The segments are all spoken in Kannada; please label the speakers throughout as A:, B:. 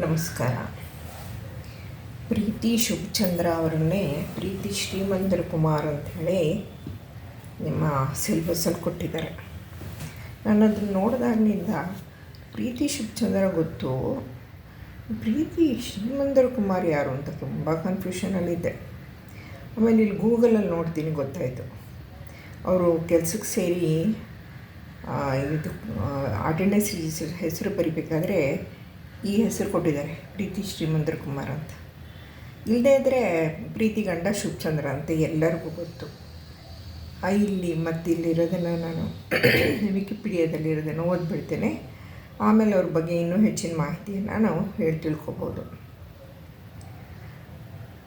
A: ನಮಸ್ಕಾರ. ಪ್ರೀತಿ ಶುಭಚಂದ್ರ ಅವರನ್ನೇ ಪ್ರೀತಿ ಶ್ರೀಮಂತರ ಕುಮಾರ್ ಅಂಥೇಳಿ ನಿಮ್ಮ ಸಿಲೆಬಸ್ಸಲ್ಲಿ ಕೊಟ್ಟಿದ್ದಾರೆ. ನಾನು ಅದನ್ನು ಪ್ರೀತಿ ಶುಭಚಂದ್ರ ಗೊತ್ತು. ಪ್ರೀತಿ ಶ್ರೀಮಂತರ ಕುಮಾರ್ ಯಾರು ಅಂತ ತುಂಬ ಕನ್ಫ್ಯೂಷನಲ್ಲಿದ್ದೆ ಆಮೇಲೆ ಇಲ್ಲಿ ಗೂಗಲಲ್ಲಿ ನೋಡ್ತೀನಿ ಗೊತ್ತಾಯಿತು. ಅವರು ಕೆಲಸಕ್ಕೆ ಸೇರಿ ಇದು ಅಟೆಂಡೆನ್ಸ್ ಹೆಸರು ಬರಿಬೇಕಾದ್ರೆ ಈ ಹೆಸರು ಕೊಟ್ಟಿದ್ದಾರೆ, ಪ್ರೀತಿ ಶ್ರೀಮಂದ್ರ ಕುಮಾರ್ ಅಂತ. ಇಲ್ಲದೇ ಇದ್ದರೆ ಪ್ರೀತಿ ಗಂಡ ಶುಭಚಂದ್ರ ಅಂತ ಎಲ್ಲರಿಗೂ ಗೊತ್ತು. ಇಲ್ಲಿ ಮತ್ತು ಇಲ್ಲಿರೋದನ್ನು ನಾನು ವಿಕಿಪೀಡಿಯಾದಲ್ಲಿರೋದನ್ನು ಓದ್ಬಿಡ್ತೇನೆ. ಆಮೇಲೆ ಅವ್ರ ಬಗ್ಗೆ ಇನ್ನೂ ಹೆಚ್ಚಿನ ಮಾಹಿತಿಯನ್ನು ನಾವು ಹೇಳಿ ತಿಳ್ಕೊಬೋದು.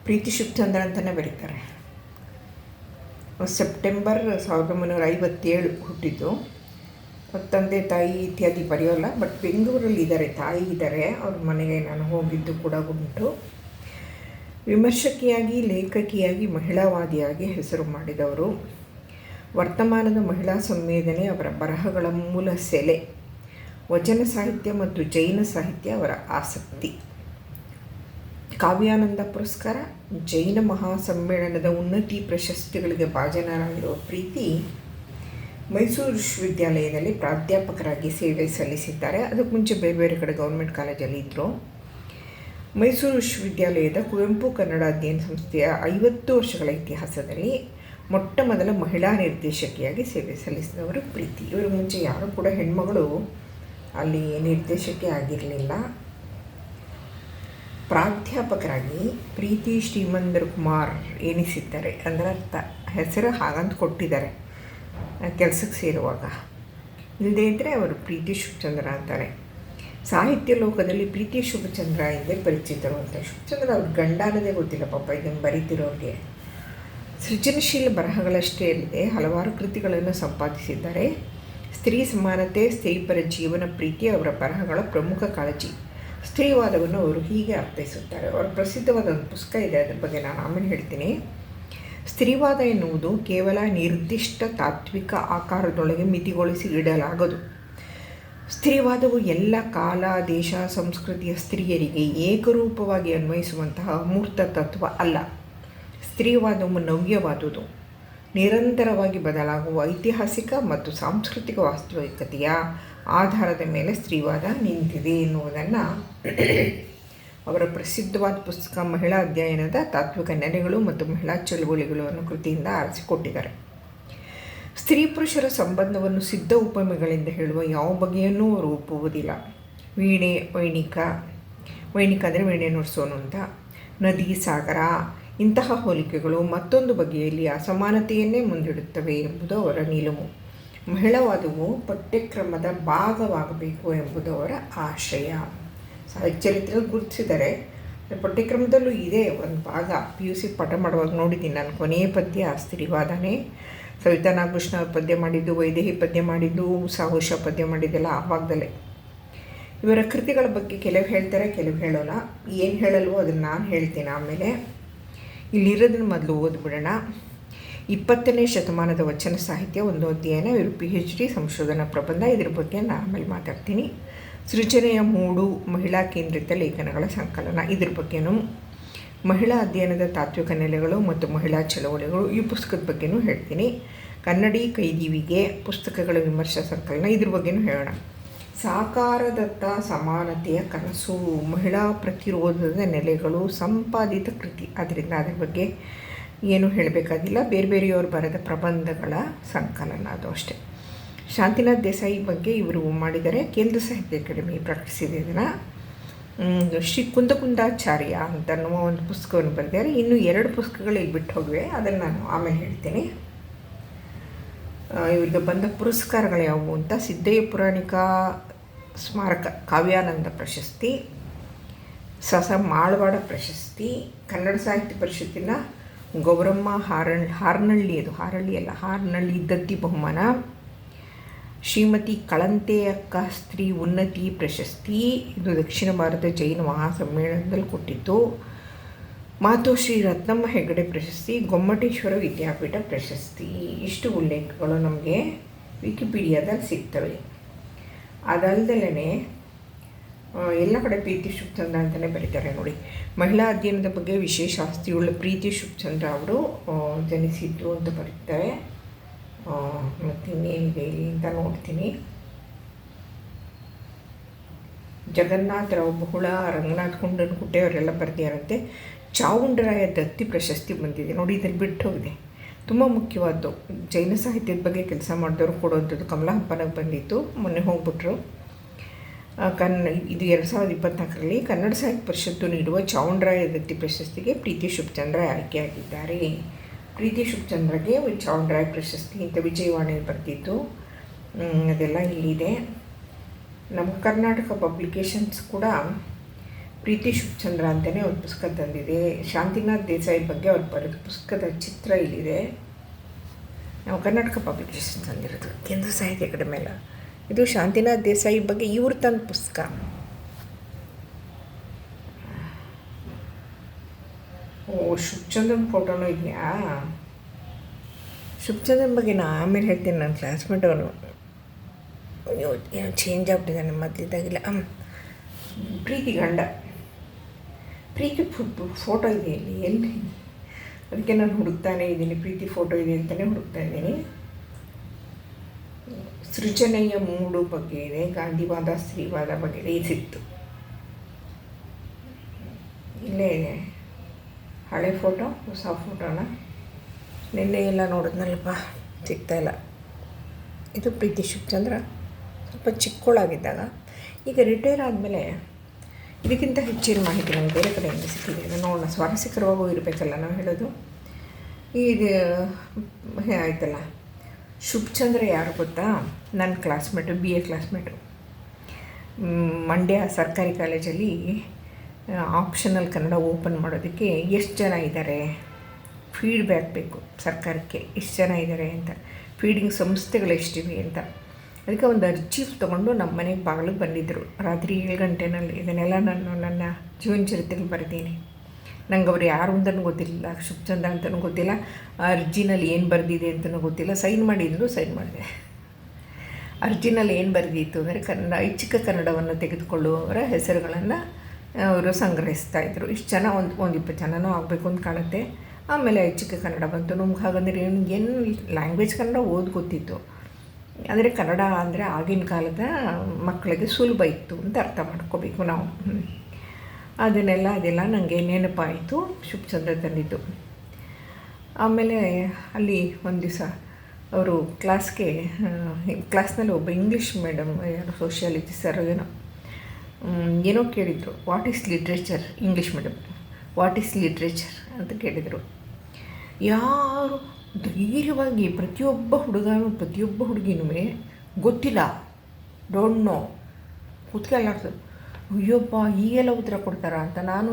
A: ಪ್ರೀತಿ ಶುಭಚಂದ್ರ ಅಂತಲೇ ಬರೀತಾರೆ. ಸೆಪ್ಟೆಂಬರ್ ಸಾವಿರದ ಒಂಬೈನೂರ ಐವತ್ತೇಳು ಹುಟ್ಟಿದ್ದು. ತಂದೆ, ತಾಯಿ ಇತ್ಯಾದಿ ಬರೆಯೋಲ್ಲ ಬಟ್ ಬೆಂಗಳೂರಲ್ಲಿ ಇದ್ದಾರೆ ತಾಯಿ ಇದ್ದಾರೆ ಅವ್ರ ಮನೆಗೆ ನಾನು ಹೋಗಿದ್ದು ಕೂಡ ಉಂಟು ವಿಮರ್ಶಕಿಯಾಗಿ, ಲೇಖಕಿಯಾಗಿ, ಮಹಿಳಾವಾದಿಯಾಗಿ ಹೆಸರು ಮಾಡಿದವರು. ವರ್ತಮಾನದ ಮಹಿಳಾ ಸಂವೇದನೆ ಅವರ ಬರಹಗಳ ಮೂಲ ಸೆಲೆ. ವಚನ ಸಾಹಿತ್ಯ ಮತ್ತು ಜೈನ ಸಾಹಿತ್ಯ ಅವರ ಆಸಕ್ತಿ. ಕಾವ್ಯಾನಂದ ಪುರಸ್ಕಾರ, ಜೈನ ಮಹಾಸಮ್ಮೇಳನದ ಉನ್ನತಿ ಪ್ರಶಸ್ತಿಗಳಿಗೆ ಭಾಜನರಾಗಿರುವ ಪ್ರೀತಿ ಮೈಸೂರು ವಿಶ್ವವಿದ್ಯಾಲಯದಲ್ಲಿ ಪ್ರಾಧ್ಯಾಪಕರಾಗಿ ಸೇವೆ ಸಲ್ಲಿಸಿದ್ದಾರೆ. ಅದಕ್ಕೆ ಮುಂಚೆ ಬೇರೆ ಬೇರೆ ಕಡೆ ಗೌರ್ಮೆಂಟ್ ಕಾಲೇಜಲ್ಲಿ ಇದ್ದರು ಮೈಸೂರು ವಿಶ್ವವಿದ್ಯಾಲಯದ ಕುವೆಂಪು ಕನ್ನಡ ಅಧ್ಯಯನ ಸಂಸ್ಥೆಯ ಐವತ್ತು ವರ್ಷಗಳ ಇತಿಹಾಸದಲ್ಲಿ ಮೊಟ್ಟ ಮೊದಲ ಮಹಿಳಾ ನಿರ್ದೇಶಕಿಯಾಗಿ ಸೇವೆ ಸಲ್ಲಿಸಿದವರು ಪ್ರೀತಿ. ಇವರು ಮುಂಚೆ ಯಾರೂ ಕೂಡ ಹೆಣ್ಮಗಳು ಅಲ್ಲಿ ನಿರ್ದೇಶಕಿ ಆಗಿರಲಿಲ್ಲ. ಪ್ರಾಧ್ಯಾಪಕರಾಗಿ ಪ್ರೀತಿ ಶ್ರೀಮಂದರ್ ಕುಮಾರ್ ಎನಿಸಿದ್ದಾರೆ. ಅಂದರೆ ಅರ್ಥ, ಹೆಸರು ಹಾಗಂತ ಕೊಟ್ಟಿದ್ದಾರೆ. ಕೆಲಸಕ್ಕೆ ಸೇರುವಾಗ. ಇಲ್ಲದೆ ಇದ್ದರೆ ಅವರು ಪ್ರೀತಿ ಶುಭಚಂದ್ರ ಅಂತಾರೆ. ಸಾಹಿತ್ಯ ಲೋಕದಲ್ಲಿ ಪ್ರೀತಿ ಶುಭಚಂದ್ರ ಎಂದೇ ಪರಿಚಿತರು ಅಂತ. ಶುಭಚಂದ್ರ ಅವ್ರ ಗಂಡ ಅನ್ನೋದೇ ಗೊತ್ತಿಲ್ಲ ಪಾಪ, ಇದನ್ನು ಬರೀತಿರೋರಿಗೆ. ಸೃಜನಶೀಲ ಬರಹಗಳಷ್ಟೇ ಅಲ್ಲದೆ ಹಲವಾರು ಕೃತಿಗಳನ್ನು ಸಂಪಾದಿಸಿದ್ದಾರೆ. ಸ್ತ್ರೀ ಸಮಾನತೆ, ಸ್ತ್ರೀಪರ ಜೀವನ, ಪ್ರೀತಿ ಅವರ ಬರಹಗಳ ಪ್ರಮುಖ ಕಾಳಜಿ. ಸ್ತ್ರೀವಾದವನ್ನು ಅವರು ಹೀಗೆ ಅರ್ಥೈಸುತ್ತಾರೆ. ಅವರ ಪ್ರಸಿದ್ಧವಾದ ಒಂದು ಪುಸ್ತಕ ಇದೆ, ಅದ್ರ ಬಗ್ಗೆ ನಾನು ಆಮೇಲೆ ಹೇಳ್ತೀನಿ. ಸ್ತ್ರೀವಾದ ಎನ್ನುವುದು ಕೇವಲ ನಿರ್ದಿಷ್ಟ ತಾತ್ವಿಕ ಆಕಾರದೊಳಗೆ ಮಿತಿಗೊಳಿಸಿ ಇಡಲಾಗದು. ಸ್ತ್ರೀವಾದವು ಎಲ್ಲ ಕಾಲ, ದೇಶ, ಸಂಸ್ಕೃತಿಯ ಸ್ತ್ರೀಯರಿಗೆ ಏಕರೂಪವಾಗಿ ಅನ್ವಯಿಸುವಂತಹ ಮೂರ್ತ ತತ್ವ ಅಲ್ಲ. ಸ್ತ್ರೀವಾದವು ನವ್ಯವಾದುದು. ನಿರಂತರವಾಗಿ ಬದಲಾಗುವ ಐತಿಹಾಸಿಕ ಮತ್ತು ಸಾಂಸ್ಕೃತಿಕ ವಾಸ್ತವಿಕತೆಯ ಆಧಾರದ ಮೇಲೆ ಸ್ತ್ರೀವಾದ ನಿಂತಿದೆ ಎನ್ನುವುದನ್ನು ಅವರ ಪ್ರಸಿದ್ಧವಾದ ಪುಸ್ತಕ ಮಹಿಳಾ ಅಧ್ಯಯನದ ತಾತ್ವಿಕ ನೆಲೆಗಳು ಮತ್ತು ಮಹಿಳಾ ಚಳುವಳಿಗಳು ಅನ್ನೋ ಕೃತಿಯಿಂದ ಆರಿಸಿಕೊಟ್ಟಿದ್ದಾರೆ. ಸ್ತ್ರೀ ಪುರುಷರ ಸಂಬಂಧವನ್ನು ಸಿದ್ಧ ಉಪಮೆಗಳಿಂದ ಹೇಳುವ ಯಾವ ಬಗೆಯನ್ನೂ ಅವರು ಒಪ್ಪುವುದಿಲ್ಲ. ವೀಣೆ, ವೈಣಿಕ ವೈಣಿಕ ಅಂದರೆ ವೀಣೆ ನುಡಿಸೋನು ಅಂತ. ನದಿ, ಸಾಗರ, ಇಂತಹ ಹೋಲಿಕೆಗಳು ಮತ್ತೊಂದು ಬಗೆಯಲ್ಲಿ ಅಸಮಾನತೆಯನ್ನೇ ಮುಂದಿಡುತ್ತವೆ ಎಂಬುದು ಅವರ ನಿಲುವು. ಮಹಿಳಾವಾದವು ಪಠ್ಯಕ್ರಮದ ಭಾಗವಾಗಬೇಕು ಎಂಬುದು ಅವರ ಆಶಯ. ಚರಿತ್ರೆಯಲ್ಲಿ ಗುರುತಿಸಿದ್ದಾರೆ ಪಠ್ಯಕ್ರಮದಲ್ಲೂ ಇದೆ ಒಂದು ಭಾಗ. ಪಿ ಯು ಸಿ ಪಾಠ ಮಾಡುವಾಗ ನೋಡಿದ್ದೀನಿ ನಾನು. ಕೊನೆಯ ಪದ್ಯ ಸ್ತ್ರೀವಾದನೇ ಸವಿತಾ ನಾಗಭೂಷಣ ಪದ್ಯ ಮಾಡಿದ್ದು, ವೈದೇಹಿ ಪದ್ಯ ಮಾಡಿದ್ದು ಸಾಹುಷ ಪದ್ಯ ಮಾಡಿದ್ದೆಲ್ಲ ಆ ಭಾಗದಲ್ಲೇ. ಇವರ ಕೃತಿಗಳ ಬಗ್ಗೆ ಕೆಲವು ಹೇಳ್ತಾರೆ, ಕೆಲವು ಹೇಳೋಲ್ಲ. ಏನು ಹೇಳಲ್ವೋ ಅದನ್ನು ನಾನು ಹೇಳ್ತೀನಿ ಆಮೇಲೆ. ಇಲ್ಲಿರೋದನ್ನ ಮೊದಲು ಓದ್ಬಿಡೋಣ. ಇಪ್ಪತ್ತನೇ ಶತಮಾನದ ವಚನ ಸಾಹಿತ್ಯ ಒಂದು ಅಧ್ಯಯನ, ಇವರು ಪಿ ಹೆಚ್ ಡಿ ಸಂಶೋಧನಾ ಪ್ರಬಂಧ ಇದ್ರ ಬಗ್ಗೆ ನಾನು ಆಮೇಲೆ ಮಾತಾಡ್ತೀನಿ. ಸೃಜನೆಯ ಮೂಡು ಮಹಿಳಾ ಕೇಂದ್ರಿತ ಲೇಖನಗಳ ಸಂಕಲನ. ಇದ್ರ ಬಗ್ಗೆನೂ ಮಹಿಳಾ ಅಧ್ಯಯನದ ತಾತ್ವಿಕ ನೆಲೆಗಳು ಮತ್ತು ಮಹಿಳಾ ಚಳವಳಿಗಳು ಈ ಪುಸ್ತಕದ ಬಗ್ಗೆನೂ ಹೇಳ್ತೀನಿ. ಕನ್ನಡಿ ಕೈದಿವಿಗೆ ಪುಸ್ತಕಗಳ ವಿಮರ್ಶಾ ಸಂಕಲನ. ಇದ್ರ ಬಗ್ಗೆನೂ ಹೇಳೋಣ. ಸಾಕಾರದತ್ತ ಸಮಾನತೆಯ ಕನಸು, ಮಹಿಳಾ ಪ್ರತಿರೋಧದ ನೆಲೆಗಳು, ಸಂಪಾದಿತ ಕೃತಿ. ಅದರಿಂದ ಅದ್ರ ಬಗ್ಗೆ ಏನು ಹೇಳಬೇಕಾಗಿಲ್ಲ. ಬೇರೆ ಬೇರೆಯವರು ಬರೆದ ಪ್ರಬಂಧಗಳ ಸಂಕಲನ ಅದು ಅಷ್ಟೇ. ಶಾಂತಿನಾಥ್ ದೇಸಾಯಿ ಬಗ್ಗೆ ಇವರು ಮಾಡಿದ್ದಾರೆ. ಕೇಂದ್ರ ಸಾಹಿತ್ಯ ಅಕಾಡೆಮಿ ಪ್ರಕಟಿಸಿದೆ ಇದನ್ನು ಶ್ರೀ ಕುಂದಕುಂದಾಚಾರ್ಯ ಅಂತ ಅನ್ನುವ ಒಂದು ಪುಸ್ತಕವನ್ನು ಬರೆದಿದ್ದಾರೆ. ಇನ್ನೂ ಎರಡು ಪುಸ್ತಕಗಳು ಇಲ್ಲಿ ಬಿಟ್ಟು ಹೋಗಿವೆ. ಅದನ್ನು ನಾನು ಆಮೇಲೆ ಹೇಳ್ತೀನಿ. ಇವರಿಗೆ ಬಂದ ಪುರಸ್ಕಾರಗಳು ಯಾವುವು ಅಂತ, ಸಿದ್ದಯ್ಯ ಪುರಾಣಿಕ ಸ್ಮಾರಕ, ಕಾವ್ಯಾನಂದ ಪ್ರಶಸ್ತಿ, ಸಸ ಮಾಳವಾಡ ಪ್ರಶಸ್ತಿ, ಕನ್ನಡ ಸಾಹಿತ್ಯ ಪರಿಷತ್ತಿನ ಗೌರಮ್ಮ ಹಾರಳ್ ಹಾರ್ನಳ್ಳಿ, ಅದು ಹಾರಳ್ಳಿ ಅಲ್ಲ, ಹಾರ್ನಳ್ಳಿ ದತ್ತಿ ಬಹುಮಾನ ಶ್ರೀಮತಿ ಕಳಂತೆಯ ಸ್ತ್ರೀ ಉನ್ನತಿ ಪ್ರಶಸ್ತಿ. ಇದು ದಕ್ಷಿಣ ಭಾರತ ಜೈನ ಮಹಾಸಮ್ಮೇಳನದಲ್ಲಿ ಕೊಟ್ಟಿತ್ತು ಮಾತೋಶ್ರೀ ರತ್ನಮ್ಮ ಹೆಗಡೆ ಪ್ರಶಸ್ತಿ, ಗೊಮ್ಮಟೇಶ್ವರ ವಿದ್ಯಾಪೀಠ ಪ್ರಶಸ್ತಿ. ಇಷ್ಟು ಉಲ್ಲೇಖಗಳು ನಮಗೆ ವಿಕಿಪೀಡಿಯಾದಲ್ಲಿ ಸಿಗ್ತವೆ. ಅದಲ್ದಲೇ ಎಲ್ಲ ಕಡೆ ಪ್ರೀತಿ ಶುಭಚಂದ್ರ ಅಂತಲೇ ಬರೀತಾರೆ ನೋಡಿ. ಮಹಿಳಾ ಅಧ್ಯಯನದ ಬಗ್ಗೆ ವಿಶೇಷ ಆಸ್ತಿಯುಳ್ಳ ಪ್ರೀತಿ ಶುಭಚಂದ್ರ ಅವರು ಜನಿಸಿದ್ದು ಅಂತ ಬರೀತಾರೆ. ಮತ್ತೆ ಇನ್ನೇನಿದೆ ಇಲ್ಲಿ ಅಂತ ನೋಡ್ತೀನಿ. ಜಗನ್ನಾಥರಾವ್ ಬಹುಳ, ರಂಗನಾಥ್ ಕುಂಡನಕುಟ್ಟೆ ಅವರೆಲ್ಲ ಬರೆದಿಯಾರಂತೆ. ಚಾವುಂಡರಾಯ ದತ್ತಿ ಪ್ರಶಸ್ತಿ ಬಂದಿದೆ. ನೋಡಿ ಇದನ್ನು ಬಿಟ್ಟು ಹೋಗಿದೆ ತುಂಬ ಮುಖ್ಯವಾದ್ದು. ಜೈನ ಸಾಹಿತ್ಯದ ಬಗ್ಗೆ ಕೆಲಸ ಮಾಡಿದವರು ಕೊಡುವಂಥದ್ದು ಕಮಲ ಹಬ್ಬನಾಗ ಬಂದಿತ್ತು. ಮೊನ್ನೆ ಹೋಗ್ಬಿಟ್ರು. ಕನ್, ಇದು ಎರಡು ಸಾವಿರದ ಇಪ್ಪತ್ನಾಲ್ಕರಲ್ಲಿ ಕನ್ನಡ ಸಾಹಿತ್ಯ ಪರಿಷತ್ತು ನೀಡುವ ಚಾವುಂಡರಾಯ ದತ್ತಿ ಪ್ರಶಸ್ತಿಗೆ ಪ್ರೀತಿ ಶುಭಚಂದ್ರ ಆಯ್ಕೆಯಾಗಿದ್ದಾರೆ ಪ್ರೀತಿ ಶುಭಚಂದ್ರಗೆ ಡ್ರೈ ಪ್ರಶಸ್ತಿ ಅಂತ ವಿಜಯವಾಣಿಯಲ್ಲಿ ಬರ್ತಿತ್ತು ಅದೆಲ್ಲ ಇಲ್ಲಿದೆ. ನಮ್ಮ ಕರ್ನಾಟಕ ಪಬ್ಲಿಕೇಶನ್ಸ್ ಕೂಡ ಪ್ರೀತಿ ಶುಭಚಂದ್ರ ಅಂತಲೇ ಒಂದು ಪುಸ್ತಕ ತಂದಿದೆ. ಶಾಂತಿನಾಥ್ ದೇಸಾಯಿ ಬಗ್ಗೆ ಅವ್ರು ಬರೆದ ಪುಸ್ತಕದ ಚಿತ್ರ ಇಲ್ಲಿದೆ. ನಾವು ಕರ್ನಾಟಕ ಪಬ್ಲಿಕೇಶನ್ ತಂದಿರೋದು. ಕೇಂದ್ರ ಸಾಹಿತ್ಯ ಕಡಿಮೆ ಇದು ಶಾಂತಿನಾಥ್ ದೇಸಾಯಿ ಬಗ್ಗೆ ಇವ್ರು ತಂದ ಪುಸ್ತಕ. ಓ ಶುಭಚಂದ್ರನ್ ಫೋಟೋನೂ ಇದೆಯಾ? ಶುಭಚಂದ್ರನ್ ಬಗ್ಗೆ ನಾನು ಆಮೇಲೆ ಹೇಳ್ತೀನಿ ನನ್ನ ಕ್ಲಾಸ್ಮೇಟ್ ಅವನು ಅಯ್ಯೋ, ಏನೋ ಚೇಂಜ್ ಆಗ್ಬಿಟ್ಟಿದ್ದಾನೆ ಮೊದಲಿದ್ದಾಗಿಲ್ಲ. ಪ್ರೀತಿ ಗಂಡ. ಪ್ರೀತಿ ಫೋಟೋ ಇದೆ ಇಲ್ಲಿ, ಎಲ್ಲಿ? ಅದಕ್ಕೆ ನಾನು ಹುಡುಕ್ತಾನೇ ಇದ್ದೀನಿ, ಪ್ರೀತಿ ಫೋಟೋ ಇದೆ ಅಂತಲೇ ಹುಡುಕ್ತಾ ಇದ್ದೀನಿ. ಸೃಜನೆಯ ಮೂಡು ಬಗ್ಗೆ ಇದೆ, ಗಾಂಧಿವಾದ, ಸ್ತ್ರೀವಾದ ಬಗ್ಗೆ ಇದು ಸಿಕ್ತು. ಇಲ್ಲೇ ಇದೆ. ಹಳೆ ಫೋಟೋ ಹೊಸ ಫೋಟೋನ ನಿನ್ನೆ ಎಲ್ಲ ನೋಡಿದ್ನಲ್ಲಪ್ಪ, ಸಿಗ್ತಾ ಇಲ್ಲ. ಇದು ಪ್ರೀತಿ ಶಿವಚಂದ್ರ ಸ್ವಲ್ಪ ಚಿಕ್ಕೋಳಾಗಿದ್ದಾಗ ಈಗ ರಿಟೈರ್ ಆದಮೇಲೆ ಇದಕ್ಕಿಂತ ಹೆಚ್ಚಿನ ಮಾಹಿತಿ ನಮಗೆ ಬೇರೆ ಕಡೆಯಿಂದ ಸಿಕ್ಕಿದೆ. ನೋಡೋಣ. ಸ್ವಾರಸ್ಯಕರವಾಗೂ ಇರಬೇಕಲ್ಲ ನಾವು ಹೇಳೋದು. ಇದು ಆಯ್ತಲ್ಲ. ಶುಭಚಂದ್ರ ಯಾರು ಗೊತ್ತಾ? ನನ್ನ classmate B A classmate Mandya ಸರ್ಕಾರಿ ಕಾಲೇಜಲ್ಲಿ ಆಪ್ಷನಲ್ ಕನ್ನಡ ಓಪನ್ ಮಾಡೋದಕ್ಕೆ ಎಷ್ಟು ಜನ ಇದ್ದಾರೆ ಫೀಡ್ಬ್ಯಾಕ್ ಬೇಕು ಸರ್ಕಾರಕ್ಕೆ. ಎಷ್ಟು ಜನ ಇದ್ದಾರೆ ಅಂತ. ಫೀಡಿಂಗ್ ಸಂಸ್ಥೆಗಳು ಎಷ್ಟಿವೆ ಅಂತ. ಅದಕ್ಕೆ ಒಂದು ಅರ್ಜಿ ತೊಗೊಂಡು ನಮ್ಮ ಮನೆಗೆ ಬಾಗಿಲಿಗೆ ಬಂದಿದ್ದರು ರಾತ್ರಿ ಏಳು ಗಂಟೆನಲ್ಲಿ. ಇದನ್ನೆಲ್ಲ ನಾನು ನನ್ನ ಜೀವನ ಚರಿತ್ರೆಗೆ ಬರೆದೀನಿ. ನಂಗೆ ಅವ್ರು ಯಾರು ಅಂತಲೂ ಗೊತ್ತಿಲ್ಲ ಶುಭಚಂದ್ರ ಅಂತಲೂ ಗೊತ್ತಿಲ್ಲ. ಆ ಅರ್ಜಿನಲ್ಲಿ ಏನು ಬರೆದಿದೆ ಅಂತಲೂ ಗೊತ್ತಿಲ್ಲ. ಸೈನ್ ಮಾಡಿದ್ರು ಸೈನ್ ಮಾಡಿದೆ. ಅರ್ಜಿನಲ್ಲಿ ಏನು ಬರೆದಿತ್ತು ಅಂದರೆ ಕನ್ನಡ, ಐಚ್ಛಿಕ ಕನ್ನಡವನ್ನು ತೆಗೆದುಕೊಳ್ಳುವವರ ಹೆಸರುಗಳನ್ನು ಅವರು ಸಂಗ್ರಹಿಸ್ತಾ ಇದ್ದರು ಇಷ್ಟು ಜನ ಒಂದು ಒಂದು ಇಪ್ಪತ್ತು ಜನನೂ ಆಗಬೇಕು ಅಂತ ಕಾಣುತ್ತೆ. ಆಮೇಲೆ ಹೆಚ್ಚಿಗೆ ಕನ್ನಡ ಬಂತು. ನಮ್ಗೆ ಹಾಗಂದ್ರೆ ಏನು ಲ್ಯಾಂಗ್ವೇಜ್ ಕನ್ನಡ ಓದ್ ಗೊತ್ತಿತ್ತು. ಆದರೆ ಕನ್ನಡ ಅಂದರೆ ಆಗಿನ ಕಾಲದ ಮಕ್ಕಳಿಗೆ ಸುಲಭ ಇತ್ತು ಅಂತ ಅರ್ಥ ಮಾಡ್ಕೋಬೇಕು ನಾವು. ಅದನ್ನೆಲ್ಲ, ಅದೆಲ್ಲ ನನಗೆ ನೆನಪಾಯಿತು ಶುಭಚಂದ್ರ ತಂದಿದ್ದು ಆಮೇಲೆ ಅಲ್ಲಿ ಒಂದು ದಿವಸ ಅವರು ಕ್ಲಾಸ್ಗೆ ಕ್ಲಾಸ್ನಲ್ಲಿ ಒಬ್ಬ ಇಂಗ್ಲೀಷ್ ಮೇಡಮ್ ಯಾರು ಸೋಷಿಯಾಲಜಿ ಸರ್ ಏನೋ ಏನೋ ಕೇಳಿದರು what is literature English medium what is literature ಅಂತ ಕೇಳಿದರು. ಯಾರು, ಧೈರ್ಯವಾಗಿ ಪ್ರತಿಯೊಬ್ಬ ಹುಡುಗನೂ ಪ್ರತಿಯೊಬ್ಬ ಹುಡುಗಿನೂ ಗೊತ್ತಿಲ್ಲ. ಡೋಂಟ್ ನೋ ಕೂತ್ಕೊಳ್ಳಾರ್ದು ಅಯ್ಯೋಪ್ಪ ಈಗೆಲ್ಲ ಉತ್ತರ ಕೊಡ್ತಾರಾ? ಅಂತ ನಾನು,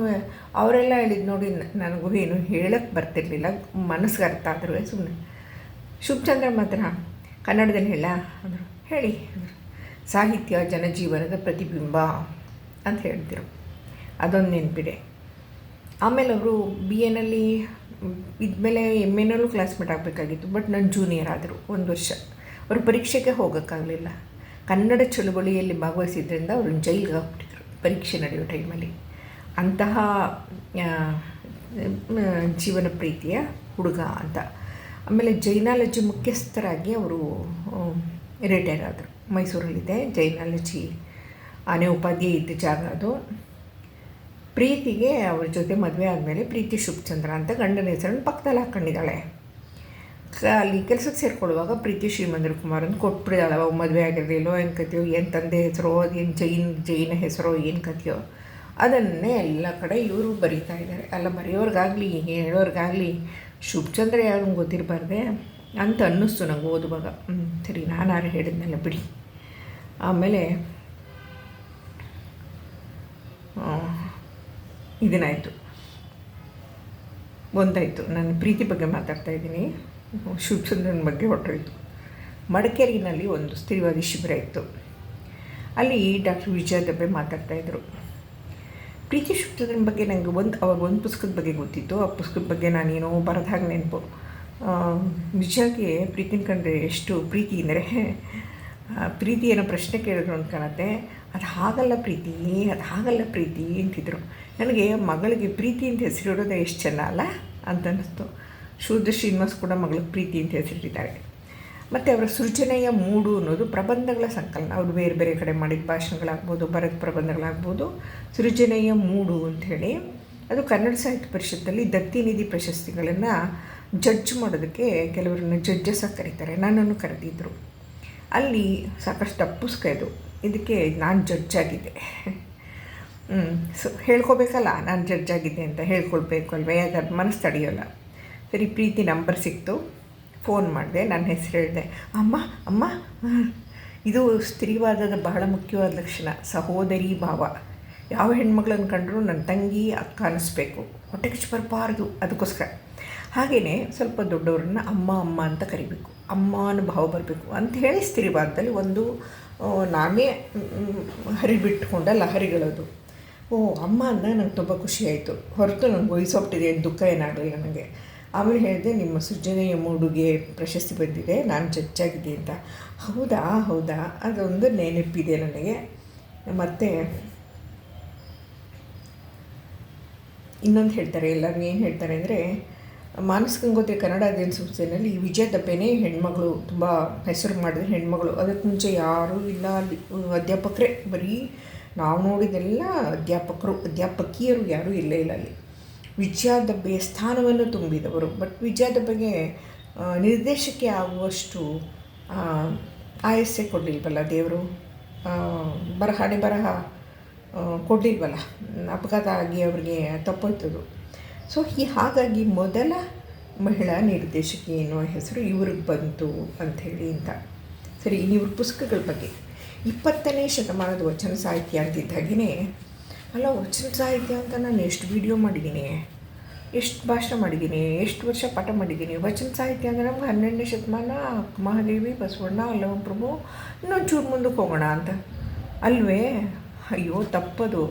A: ಅವರೆಲ್ಲ ಹೇಳಿದ್ದು ನೋಡಿ ನನಗೂ ಏನು ಹೇಳಕ್ಕೆ ಬರ್ತಿರ್ಲಿಲ್ಲ. ಮನಸ್ಸಿಗೆ ಅರ್ಥ ಆದರೂ ಸುಮ್ಮನೆ ಶುಭಚಂದ್ರ ಮಾತ್ರ, ಕನ್ನಡದಲ್ಲಿ ಹೇಳ, ಅಂದರು. ಹೇಳಿ, ಅಂದರು. ಸಾಹಿತ್ಯ ಜನಜೀವನದ ಪ್ರತಿಬಿಂಬ ಅಂತ ಹೇಳ್ತಿರು. ಅದೊಂದು ನೆನಪಿದೆ. ಆಮೇಲೆ ಅವರು ಬಿ ಎನಲ್ಲಿ ಇದ್ಮೇಲೆ ಎಂ ಎನಲ್ಲೂ ಕ್ಲಾಸ್ಮೇಟ್ ಆಗಬೇಕಾಗಿತ್ತು ಬಟ್ ನಾನು ಜೂನಿಯರ್ ಆದರು ಒಂದು ವರ್ಷ. ಅವರು ಪರೀಕ್ಷೆಗೆ ಹೋಗೋಕ್ಕಾಗಲಿಲ್ಲ. ಕನ್ನಡ ಚಳುವಳಿಯಲ್ಲಿ ಭಾಗವಹಿಸಿದ್ರಿಂದ ಅವ್ರನ್ನ ಜೈಲಿಗೆ ಹಾಕ್ಬಿಟ್ಟಿದ್ರು ಪರೀಕ್ಷೆ ನಡೆಯೋ ಟೈಮಲ್ಲಿ. ಅಂತಹ ಜೀವನ ಪ್ರೀತಿಯ ಹುಡುಗ ಅಂತ. ಆಮೇಲೆ ಜೈನಾಲಜಿ ಮುಖ್ಯಸ್ಥರಾಗಿ ಅವರು ರಿಟೈರ್ ಆದರು. ಮೈಸೂರಲ್ಲಿದೆ ಜೈನಾಲಜಿ ಆನೆ ಉಪಾಧ್ಯಾಯ ಇದ್ದ ಜಾಗ ಅದು. ಪ್ರೀತಿಗೆ ಅವ್ರ ಜೊತೆ ಮದುವೆ ಆದಮೇಲೆ ಪ್ರೀತಿ ಶುಭಚಂದ್ರ ಅಂತ ಗಂಡನ ಹೆಸರನ್ನು ಪಕ್ಕದಲ್ಲಿ ಹಾಕ್ಕೊಂಡಿದ್ದಾಳೆ ಅಲ್ಲಿ ಕೆಲಸಕ್ಕೆ ಸೇರ್ಕೊಳ್ಳುವಾಗ ಪ್ರೀತಿ ಶ್ರೀಮಂದ್ರ ಕುಮಾರ್ ಅಂತ ಕೊಟ್ಬಿಡಿದಾಳೆ ಅವಾಗ ಮದುವೆ ಆಗಿರಲಿಲ್ಲೋ ಏನು ಕಥೆಯೋ, ಏನು ತಂದೆ ಹೆಸರೋ ಅದೇನು ಜೈನ್, ಜೈನ ಹೆಸರೋ, ಏನು ಕಥೆಯೋ? ಅದನ್ನೇ ಎಲ್ಲ ಕಡೆ ಇವರು ಬರೀತಾ ಇದ್ದಾರೆ. ಅಲ್ಲ ಬರೆಯೋರ್ಗಾಗಲಿ ಹೇಳೋರ್ಗಾಗಲಿ, ಶುಭಚಂದ್ರ ಯಾರು ಗೊತ್ತಿರಬಾರ್ದೆ? ಅಂತ ಅನ್ನಿಸ್ತು ನಂಗೆ ಓದುವಾಗ. ಸರಿ ನಾನು ಹೇಳಿದ್ನಲ್ಲ ಬಿಡಿ. ಆಮೇಲೆ ಇದನ್ನಾಯಿತು. ಒಂದಾಯಿತು. ನಾನು ಪ್ರೀತಿ ಬಗ್ಗೆ ಮಾತಾಡ್ತಾ ಇದ್ದೀನಿ. ಶಿವಚಂದ್ರನ ಬಗ್ಗೆ ಹೊರಟೋಯ್ತು. ಮಡಿಕೇರಿನಲ್ಲಿ ಒಂದು ಸ್ತ್ರೀವಾದಿ ಶಿಬಿರ ಇತ್ತು. ಅಲ್ಲಿ ಡಾಕ್ಟರ್ ವಿಜಯ ದಬ್ಬೆ ಮಾತಾಡ್ತಾಯಿದ್ರು ಪ್ರೀತಿ ಶಿವಚಂದ್ರನ ಬಗ್ಗೆ ನನಗೆ ಒಂದು, ಅವಾಗ ಒಂದು ಪುಸ್ತಕದ ಬಗ್ಗೆ ಗೊತ್ತಿತ್ತು. ಆ ಪುಸ್ತಕದ ಬಗ್ಗೆ ನಾನೇನೋ ಬರೋದಾಗ ನೆನಪು. ವಿಜಯಗೆ ಪ್ರೀತಿನ ಕಂಡ್ರೆ ಎಷ್ಟು ಪ್ರೀತಿ ಅಂದರೆ ಪ್ರೀತಿ ಏನೋ ಪ್ರಶ್ನೆ ಕೇಳಿದ್ರು ಅಂತ ಕಾಣುತ್ತೆ, ಅದು ಹಾಗಲ್ಲ ಪ್ರೀತಿ, ಅದು ಹಾಗಲ್ಲ ಪ್ರೀತಿ ಅಂತಿದ್ರು. ನನಗೆ ಮಗಳಿಗೆ ಪ್ರೀತಿ ಅಂತ ಹೆಸರಿಡೋದೇ ಎಷ್ಟು ಚೆನ್ನ ಅಲ್ಲ ಅಂತ ಅನ್ನಿಸ್ತು. ಶೂದ್ರ ಶ್ರೀನಿವಾಸ್ ಕೂಡ ಮಗಳಿಗೆ ಪ್ರೀತಿ ಅಂತ ಹೆಸರಿಟ್ಟಿದ್ದಾರೆ. ಮತ್ತು ಅವರ ಸೃಜನೆಯ ಮೂಡು ಅನ್ನೋದು ಪ್ರಬಂಧಗಳ ಸಂಕಲನ. ಅವರು ಬೇರೆ ಬೇರೆ ಕಡೆ ಮಾಡಿದ ಭಾಷಣಗಳಾಗ್ಬೋದು, ಭರತ್ ಪ್ರಬಂಧಗಳಾಗ್ಬೋದು, ಸೃಜನೆಯ ಮೂಡು ಅಂಥೇಳಿ ಅದು ಕನ್ನಡ ಸಾಹಿತ್ಯ ಪರಿಷತ್ತಲ್ಲಿ ದತ್ತಿನಿಧಿ ಪ್ರಶಸ್ತಿಗಳನ್ನು ಜಡ್ಜ್ ಮಾಡೋದಕ್ಕೆ ಕೆಲವರನ್ನು ಜಡ್ಜಸ್ಸಾಗಿ ಕರೀತಾರೆ. ನನ್ನನ್ನು ಕರೆದಿದ್ದರು ಅಲ್ಲಿ ಸಾಕಷ್ಟು ತಪ್ಪುಸ್ಕ ಇದು ಇದಕ್ಕೆ ನಾನು ಜಡ್ಜ್ ಆಗಿದ್ದೆ. ಸೊ ಹೇಳ್ಕೊಬೇಕಲ್ಲ, ನಾನು ಜಡ್ಜ್ ಆಗಿದ್ದೆ ಅಂತ ಹೇಳ್ಕೊಳ್ಬೇಕು ಅಲ್ವೇ? ಅದು ಮನಸ್ಸು ತಡೆಯೋಲ್ಲ. ಸರಿ, ಪ್ರೀತಿ ನಂಬರ್ ಸಿಕ್ತು. ಫೋನ್ ಮಾಡಿದೆ ನನ್ನ ಹೆಸರು ಹೇಳಿದೆ, ಅಮ್ಮ ಅಮ್ಮ, ಇದು ಸ್ತ್ರೀವಾದದ ಬಹಳ ಮುಖ್ಯವಾದ ಲಕ್ಷಣ. ಸಹೋದರಿ ಭಾವ. ಯಾವ ಹೆಣ್ಮಗಳನ್ನ ಕಂಡ್ರೂ ನನ್ನ ತಂಗಿ ಅಕ್ಕ ಅನ್ನಿಸ್ಬೇಕು ಹೊಟ್ಟೆ ಕಿಚ್ಚು ಬರಬಾರ್ದು. ಅದಕ್ಕೋಸ್ಕರ. ಹಾಗೆಯೇ ಸ್ವಲ್ಪ ದೊಡ್ಡವ್ರನ್ನ ಅಮ್ಮ ಅಮ್ಮ ಅಂತ ಕರಿಬೇಕು. ಅಮ್ಮ ಭಾವ ಬರಬೇಕು ಅಂತ ಹೇಳಿ ಸ್ತ್ರೀವಾದದಲ್ಲಿ ಒಂದು ನಾನೇ ಹರಿಬಿಟ್ಕೊಂಡ ಲಹರಿಗಳದು. ಓ, ಅಮ್ಮ ಅಂದ ನಂಗೆ ತುಂಬ ಖುಷಿಯಾಯಿತು ಹೊರತು ನಂಗೆ ವಹಿಸೋಗ್ಬಿಟ್ಟಿದೆ ದುಃಖ ಏನಾಗಲಿಲ್ಲ ನನಗೆ ಆಮೇಲೆ ಹೇಳಿದೆ, ನಿಮ್ಮ ಸೃಜನೆಯ ಮೂಡುಗೆ ಪ್ರಶಸ್ತಿ ಬಂದಿದೆ, ನಾನು ಜಜ್ಜಾಗಿದೆ ಅಂತ. ಹೌದಾ ಹೌದಾ? ಅದೊಂದು ನೆನಪಿದೆ ನನಗೆ. ಮತ್ತು ಇನ್ನೊಂದು ಹೇಳ್ತಾರೆ, ಎಲ್ಲರೂ ಏನು ಹೇಳ್ತಾರೆ ಅಂದರೆ ಮಾನಸ ಗಂಗೋತ್ರಿ ಕನ್ನಡ ಅಧ್ಯಯನ ಸಂಸ್ಥೆಯಲ್ಲಿ ವಿಜಯ ದಬ್ಬೆನೇ ಹೆಣ್ಮಗಳು ತುಂಬ ಹೆಸರು ಮಾಡಿದ ಹೆಣ್ಮಗಳು. ಅದಕ್ಕೆ ಮುಂಚೆ ಯಾರೂ ಇಲ್ಲ ಅಲ್ಲಿ. ಅಧ್ಯಾಪಕರೇ. ಬರೀ ನಾವು ನೋಡಿದೆಲ್ಲ ಅಧ್ಯಾಪಕರು, ಅಧ್ಯಾಪಕಿಯರು ಯಾರೂ ಇಲ್ಲೇ ಇಲ್ಲ ಅಲ್ಲಿ. ವಿಜಯ ದಬ್ಬೆಯ ಸ್ಥಾನವನ್ನು ತುಂಬಿದವರು. ಬಟ್ ವಿಜಯ ದಬ್ಬೆಗೆ ನಿರ್ದೇಶಕ್ಕೆ ಆಗುವಷ್ಟು ಆಯಸ್ಸೆ ಕೊಡಲಿಲ್ವಲ್ಲ ದೇವರು? ಬರಹ ಬರಹ ಕೊಡಲಿಲ್ವಲ್ಲ? ಅಪಘಾತ ಆಗಿ ಅವರಿಗೆ ತಪ್ಪೋಯ್ತದು. ಸೊ ಈ ಹಾಗಾಗಿ ಮೊದಲ ಮಹಿಳಾ ನಿರ್ದೇಶಕಿ ಎನ್ನುವ ಹೆಸರು ಇವ್ರಿಗೆ ಬಂತು ಅಂಥೇಳಿ ಅಂತ. ಸರಿ ಇವ್ರ ಪುಸ್ತಕಗಳ ಬಗ್ಗೆ. ಇಪ್ಪತ್ತನೇ ಶತಮಾನದ ವಚನ ಸಾಹಿತ್ಯ ಅಂತಿದ್ದಾಗೇ ಅಲ್ಲ, ವಚನ ಸಾಹಿತ್ಯ ಅಂತ ನಾನು ಎಷ್ಟು ವಿಡಿಯೋ ಮಾಡಿದ್ದೀನಿ, ಎಷ್ಟು ಭಾಷಣ ಮಾಡಿದ್ದೀನಿ, ಎಷ್ಟು ವರ್ಷ ಪಾಠ ಮಾಡಿದ್ದೀನಿ, ವಚನ ಸಾಹಿತ್ಯ ಅಂದರೆ ನಮ್ಗೆ ಹನ್ನೆರಡನೇ ಶತಮಾನ, ಮಹಾದೇವಿ, ಬಸವಣ್ಣ ಪ್ರಭು, ಇನ್ನೊಂಚೂರು ಮುಂದಕ್ಕೆ ಹೋಗೋಣ ಅಂತ. ಅಲ್ವೇ? ಅಯ್ಯೋ, ತಪ್ಪದು.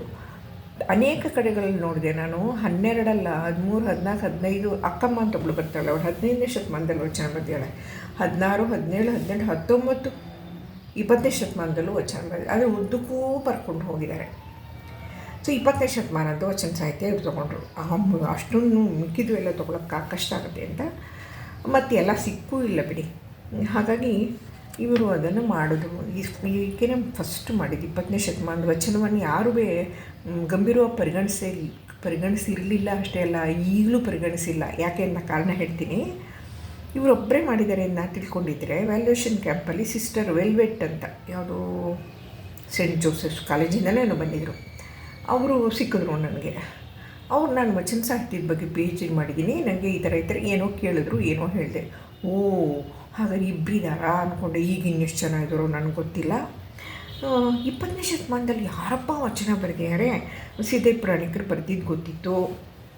A: ಅನೇಕ ಕಡೆಗಳಲ್ಲಿ ನೋಡಿದೆ. ನಾನು ಹನ್ನೆರಡಲ್ಲ, ಹದಿಮೂರು, ಹದಿನಾಲ್ಕು, ಹದಿನೈದು ಅಕ್ಕಮ್ಮ ಅಂತ ಒಬ್ಳು ಬರ್ತಾಳೆ. ಅವಳು ಹದಿನೈದನೇ ಶತಮಾನದಲ್ಲಿ ವಚನ ಬರ್ತಾಳೆ ಹದಿನಾರು, ಹದಿನೇಳು, ಹದಿನೆಂಟು, ಹತ್ತೊಂಬತ್ತು, ಇಪ್ಪತ್ತನೇ ಶತಮಾನದಲ್ಲೂ ವಚನ ಬರೆದ ಆದರೆ ಉದ್ದಕ್ಕೂ ಬರ್ಕೊಂಡು ಹೋಗಿದ್ದಾರೆ. ಸೊ ಇಪ್ಪತ್ತನೇ ಶತಮಾನದ್ದು ವಚನ ಸಾಹಿತ್ಯ ಇವ್ರು ತೊಗೊಂಡ್ರು. ಅಷ್ಟೊಂದು ಮಿಕ್ಕಿದ್ದು ಎಲ್ಲ ತೊಗೊಳಕ್ಕೆ ಕಷ್ಟ ಆಗುತ್ತೆ ಅಂತ. ಮತ್ತೆ ಎಲ್ಲ ಸಿಕ್ಕೂ ಇಲ್ಲ ಬಿಡಿ. ಹಾಗಾಗಿ ಇವರು ಅದನ್ನು ಮಾಡೋದು. ಈಕೆನೇ ಫಸ್ಟ್ ಮಾಡಿದ್ದು, ಇಪ್ಪತ್ತನೇ ಶತಮಾನದ ವಚನವನ್ನು ಯಾರೂ ಬೇ ಗಂಭೀರವಾಗಿ ಪರಿಗಣಿಸಿ ಪರಿಗಣಿಸಿರಲಿಲ್ಲ ಅಷ್ಟೇ ಅಲ್ಲ, ಈಗಲೂ ಪರಿಗಣಿಸಿಲ್ಲ. ಯಾಕೆ ಅನ್ನೋ ಕಾರಣ ಹೇಳ್ತೀನಿ. ಇವರೊಬ್ಬರೇ ಮಾಡಿದ್ದಾರೆ ಅಂತ ತಿಳ್ಕೊಂಡಿದ್ರೆ ವ್ಯಾಲ್ಯೂಷನ್ ಕ್ಯಾಂಪಲ್ಲಿ ಸಿಸ್ಟರ್ ವೆಲ್ವೆಟ್ ಅಂತ ಯಾವುದು ಸೆಂಟ್ ಜೋಸೆಫ್ಸ್ ಕಾಲೇಜಿಂದಲೇ ಬಂದಿದ್ದರು ಅವರು ಸಿಕ್ಕಿದ್ರು ನನಗೆ. ಅವ್ರು ನಾನು ವಚನ ಸಾಹಿತ್ಯದ ಬಗ್ಗೆ ಪಿ ಎಚ್ ಡಿ ಮಾಡಿದ್ದೀನಿ ನನಗೆ ಈ ಥರ ಈ ಥರ ಏನೋ ಕೇಳಿದ್ರು, ಏನೋ ಹೇಳಿದೆ. ಓ ಹಾಗಾದ್ರೆ ಇಬ್ಬರಿದಾರ ಅಂದ್ಕೊಂಡೆ ಈಗ ಇನ್ನೆಷ್ಟು ಜನ ನನಗೆ ಗೊತ್ತಿಲ್ಲ. ಇಪ್ಪತ್ತನೇ ಶತಮಾನದಲ್ಲಿ ಯಾರಪ್ಪ ವಚನ ಬರೆದಿದ್ದಾರೆ ಸಿದ್ಧೈ ಪ್ರಾಣಿಕರು ಬರೆದಿದ್ದು ಗೊತ್ತಿತ್ತು.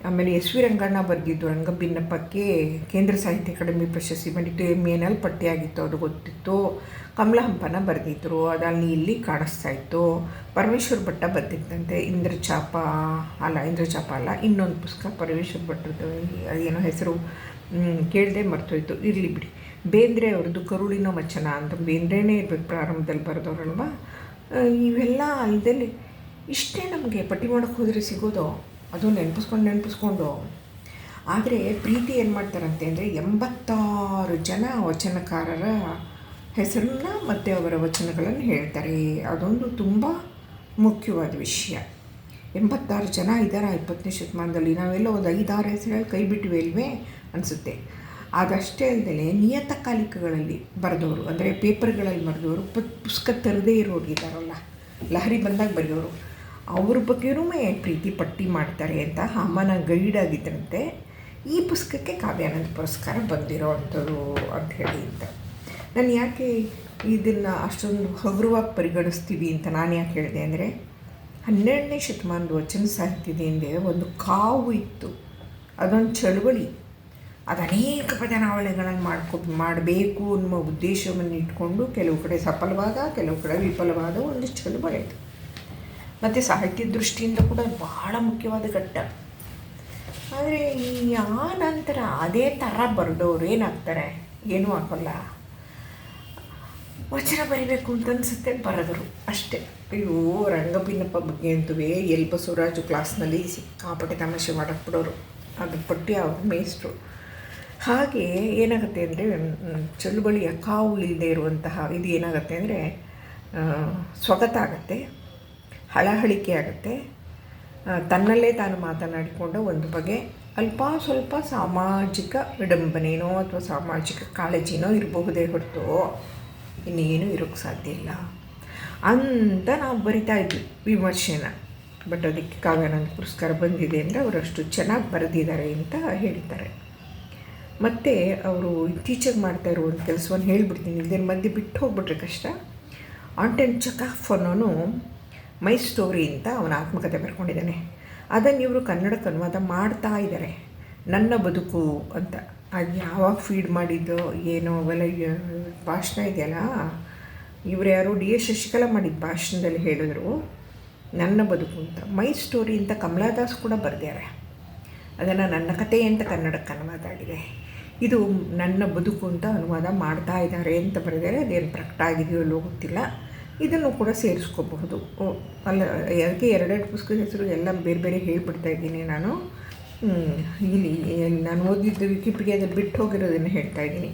A: ಆಮೇಲೆ ಎಸ್ ವಿ ರಂಗಣ್ಣ ಬರೆದಿದ್ದು ರಂಗಭಿನ್ನಪ್ಪಕ್ಕೆ ಕೇಂದ್ರ ಸಾಹಿತ್ಯ ಅಕಾಡೆಮಿ ಪ್ರಶಸ್ತಿ ಬಂದಿತ್ತು. ಮೇನಲ್ಲಿ ಪಟ್ಟಿಯಾಗಿತ್ತು ಅದು ಗೊತ್ತಿತ್ತು. ಕಮಲ ಹಂಪನ ಬರೆದಿದ್ದರು ಅದಲ್ಲಿ ಇಲ್ಲಿ ಕಾಣಿಸ್ತಾ ಇತ್ತು. ಪರಮೇಶ್ವರ್ ಭಟ್ಟ ಬರ್ತಿದ್ದಂತೆ ಇಂದ್ರಚಾಪ ಅಲ್ಲ ಇಂದ್ರಚಾಪ ಅಲ್ಲ, ಇನ್ನೊಂದು ಪುಸ್ತಕ ಪರಮೇಶ್ವರ್ ಭಟ್ರದ್ದು ಏನೋ ಹೆಸರು ಕೇಳದೆ ಮರ್ತೋಯ್ತು. ಇರಲಿ ಬಿಡಿ. ಬೇಂದ್ರೆ ಅವ್ರದ್ದು ಕರುಳಿನ ವಚನ ಅಂತ ಬೇಂದ್ರೆನೇ ಇರಬೇಕು ಪ್ರಾರಂಭದಲ್ಲಿ ಬರೆದವ್ರಲ್ವ? ಇವೆಲ್ಲ ಅಲ್ಲದೆ ಇಷ್ಟೇ ನಮಗೆ ಪಟ್ಟಿ ಮಾಡೋಕ್ಕೆ ಹೋದರೆ ಸಿಗೋದು? ಅದು ನೆನಪಿಸ್ಕೊಂಡು ನೆನಪಿಸ್ಕೊಂಡು. ಆದರೆ ಪ್ರೀತಿ ಏನು ಮಾಡ್ತಾರಂತೆ ಅಂದರೆ ಎಂಬತ್ತಾರು ಜನ ವಚನಕಾರರ ಹೆಸರನ್ನ ಮತ್ತು ಅವರ ವಚನಗಳನ್ನು ಹೇಳ್ತಾರೆ. ಅದೊಂದು ತುಂಬ ಮುಖ್ಯವಾದ ವಿಷಯ. ಎಂಬತ್ತಾರು ಜನ ಇದ್ದಾರೆ ಇಪ್ಪತ್ತನೇ ಶತಮಾನದಲ್ಲಿ? ನಾವೆಲ್ಲ ಒಂದು ಐದಾರು ಹೆಸರಲ್ಲಿ ಕೈ ಬಿಟ್ಟಿವೆ ಇಲ್ವೇ ಅನಿಸುತ್ತೆ. ಅದಷ್ಟೇ ಅಲ್ಲದೆ ನಿಯತಕಾಲಿಕಗಳಲ್ಲಿ ಬರೆದವರು, ಅಂದರೆ ಪೇಪರ್ಗಳಲ್ಲಿ ಬರೆದವರು ಪುಸ್ತಕ ತರದೇ ಇರೋರಿದ್ದಾರಲ್ಲ. ಲಹರಿ ಬಂದಾಗ ಬರೆಯೋರು. ಅವ್ರ ಬಗ್ಗೆಯೂ ಪ್ರೀತಿ ಪಟ್ಟಿ ಮಾಡ್ತಾರೆ ಅಂತ ಅಮ್ಮನ ಗೈಡ್ ಆಗಿದ್ದರಂತೆ ಈ ಪುಸ್ತಕಕ್ಕೆ ಕಾವ್ಯಾನಂದ ಪುರಸ್ಕಾರ ಬಂದಿರೋ ಅಂಥದ್ದು ಅಂತ ಹೇಳಿ ಅಂತ. ನಾನು ಯಾಕೆ ಇದನ್ನು ಅಷ್ಟೊಂದು ಹಗುರವಾಗಿ ಪರಿಗಣಿಸ್ತೀವಿ ಅಂತ ನಾನು ಯಾಕೆ ಹೇಳಿದೆ ಅಂದರೆ, ಹನ್ನೆರಡನೇ ಶತಮಾನದ ವಚನ ಸಾಹಿತ್ಯದ ಹಿಂದೆ ಒಂದು ಕಾವು ಇತ್ತು. ಅದೊಂದು ಚಳುವಳಿ. ಅದು ಅನೇಕ ಬದಲಾವಣೆಗಳನ್ನು ಮಾಡ್ಕೊ, ಮಾಡಬೇಕು ಅನ್ನುವ ಉದ್ದೇಶವನ್ನು ಇಟ್ಕೊಂಡು ಕೆಲವು ಕಡೆ ಸಫಲವಾದ, ಕೆಲವು ಕಡೆ ವಿಫಲವಾದ ಒಂದಿಷ್ಟು ಚಲು ಬರೆಯಿತು ಮತ್ತು ಸಾಹಿತ್ಯ ದೃಷ್ಟಿಯಿಂದ ಕೂಡ ಭಾಳ ಮುಖ್ಯವಾದ ಘಟ್ಟ. ಆದರೆ ಈ ಆ ನಂತರ ಅದೇ ಥರ ಬರೆದವ್ರು ಏನಾಗ್ತಾರೆ? ಏನೂ ಆಗೋಲ್ಲ. ವಚನ ಬರೀಬೇಕು ಅಂತ ಅನಿಸುತ್ತೆ, ಬರೆದರು ಅಷ್ಟೇ. ಅಯ್ಯೋ ರಂಗಪಿನ್ನಪ್ಪ ಬಗ್ಗೆ ಅಂತುವೇ ಎಲ್ ಬಸವರಾಜು ಕ್ಲಾಸ್ನಲ್ಲಿ ಸಿಕ್ಕಾಪಟ್ಟೆ ತಮಾಷೆ ಮಾಡಕ್ಕೆ ಬಿಡೋರು. ಅದು ಪಟ್ಟಿ ಅವ್ರ ಮೇಷ್ಟ್ರು ಹಾಗೆ ಏನಾಗುತ್ತೆ ಅಂದರೆ ಚಳುವಳಿಯ ಕಾವು ಇಲ್ಲದೆ ಇರುವಂತಹ ಇದು ಏನಾಗುತ್ತೆ ಅಂದರೆ ಸ್ವಗತ ಆಗುತ್ತೆ, ಹಳಹಳಿಕೆ ಆಗುತ್ತೆ ತನ್ನಲ್ಲೇ ತಾನು ಮಾತನಾಡಿಕೊಂಡ ಒಂದು ಬಗೆ ಅಲ್ಪ ಸ್ವಲ್ಪ ಸಾಮಾಜಿಕ ವಿಡಂಬನೆಯೋ ಅಥವಾ ಸಾಮಾಜಿಕ ಕಾಳಜಿನೋ ಇರಬಹುದೇ ಹೊರತು ಇನ್ನೇನು ಇರೋಕ್ಕೆ ಸಾಧ್ಯ ಇಲ್ಲ. ಅಂತ ನಾವು ಬರಿತಾ ಇದ್ವಿ ವಿಮರ್ಶೆನ. ಬಟ್ ಅದಕ್ಕೆ ಕಾವ್ಯಾನಂದ ಪುರಸ್ಕಾರ ಬಂದಿದೆ ಅಂದರೆ ಅವರಷ್ಟು ಚೆನ್ನಾಗಿ ಬರೆದಿದ್ದಾರೆ ಅಂತ ಹೇಳ್ತಾರೆ ಮತ್ತು ಅವರು ಇತ್ತೀಚೆಗೆ ಮಾಡ್ತಾ ಇರೋ ಒಂದು ಕೆಲಸವನ್ನು ಹೇಳಿಬಿಡ್ತೀನಿ. ಇಲ್ದೇನು ಮಧ್ಯೆ ಬಿಟ್ಟು ಹೋಗ್ಬಿಟ್ರೆ ಕಷ್ಟ. ಆಂಟೆನ್ ಚಕಾಫ್ ಅನ್ನೋನು ಮೈ ಸ್ಟೋರಿ ಅಂತ ಅವನ ಆತ್ಮಕಥೆ ಬರ್ಕೊಂಡಿದ್ದಾನೆ. ಅದನ್ನು ಇವರು ಕನ್ನಡಕ್ಕೆ ಅನುವಾದ ಮಾಡ್ತಾ ಇದ್ದಾರೆ ನನ್ನ ಬದುಕು ಅಂತ. ಅದು ಯಾವಾಗ ಫೀಡ್ ಮಾಡಿದ್ದು, ಏನೋ ಅವೆಲ್ಲ ಭಾಷಣ ಇದೆಯಲ್ಲ? ಇವರು ಯಾರು ಡಿ ಎಸ್ ಶಶಿಕಲಾ ಮಾಡಿದ ಭಾಷಣದಲ್ಲಿ ಹೇಳಿದ್ರು, ನನ್ನ ಬದುಕು ಅಂತ. ಮೈ ಸ್ಟೋರಿ ಅಂತ ಕಮಲಾದಾಸ್ ಕೂಡ ಬರೆದಿದ್ದಾರೆ. ಅದನ್ನು ನನ್ನ ಕಥೆ ಅಂತ ಕನ್ನಡಕ್ಕೆ ಅನುವಾದ ಆಗಿದೆ. ಇದು ನನ್ನ ಬದುಕು ಅಂತ ಅನುವಾದ ಮಾಡ್ತಾ ಇದ್ದಾರೆ ಅಂತ ಬರೆದರೆ ಅದೇನು ಪ್ರಕಟ ಆಗಿದೆಯೋ ಇಲ್ಲೋ ಗೊತ್ತಿಲ್ಲ. ಇದನ್ನು ಕೂಡ ಸೇರಿಸ್ಕೋಬಹುದು. ಅಲ್ಲ, ಅದಕ್ಕೆ ಎರಡೆರಡು ಪುಸ್ತಕದ ಹೆಸರು ಎಲ್ಲ ಬೇರೆ ಬೇರೆ ಹೇಳಿಬಿಡ್ತಾ ಇದ್ದೀನಿ ನಾನು. ಇಲ್ಲಿ ನಾನು ಓದಿದ್ದು ವಿಕಿಪೀಡಿಯಾದ ಬಿಟ್ಟು ಹೋಗಿರೋದನ್ನು ಹೇಳ್ತಾ ಇದ್ದೀನಿ.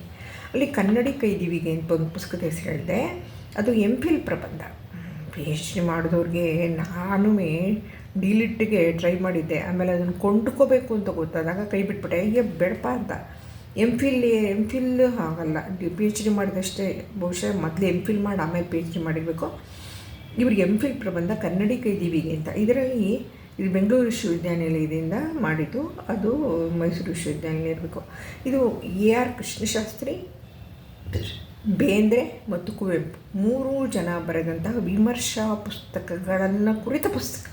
A: ಅಲ್ಲಿ ಕನ್ನಡಿ ಕೈದಿವಿಗೆ ಅಂತ ಒಂದು ಪುಸ್ತಕದ ಹೆಸರು ಹೇಳಿದೆ ಅದು ಎಂ ಫಿಲ್ ಪ್ರಬಂಧ. ಪಿ ಎಚ್ ಡಿ ಮಾಡಿದವ್ರಿಗೆ ನಾನು ಡಿಲಿಟ್ಗೆ ಟ್ರೈ ಮಾಡಿದ್ದೆ. ಆಮೇಲೆ ಅದನ್ನು ಕೊಂಡ್ಕೋಬೇಕು ಅಂತ ಗೊತ್ತಾದಾಗ ಕೈ ಬಿಟ್ಬಿಟ್ಟೆ. ಅಯ್ಯ, ಬೇಡಪ್ಪ ಅಂತ. ಎಂ ಫಿಲ್ ಎಂ ಫಿಲ್ ಆಗಲ್ಲ. ಪಿ ಎಚ್ ಡಿ ಮಾಡಿದಷ್ಟೇ. ಬಹುಶಃ ಮೊದಲು ಎಂ ಫಿಲ್ ಮಾಡಿ, ಆಮೇಲೆ ಪಿ ಎಚ್ ಡಿ ಮಾಡಿರಬೇಕು. ಇವ್ರಿಗೆ ಎಂ ಫಿಲ್ ಪ್ರಬಂಧ ಕನ್ನಡಿ ಕೈದಿವಿಗೆ ಅಂತ. ಇದರಲ್ಲಿ ಇದು ಬೆಂಗಳೂರು ವಿಶ್ವವಿದ್ಯಾನಿಲಯದಿಂದ ಮಾಡಿದ್ದು. ಅದು ಮೈಸೂರು ವಿಶ್ವವಿದ್ಯಾನಿಲಯ ಇರಬೇಕು. ಇದು ಎ ಆರ್ ಕೃಷ್ಣಶಾಸ್ತ್ರಿ, ಬೇಂದ್ರೆ ಮತ್ತು ಕುವೆಂಪು. ಮೂರು ಜನ ಬರೆದಂತಹ ವಿಮರ್ಶಾ ಪುಸ್ತಕಗಳನ್ನು ಕುರಿತ ಪುಸ್ತಕ.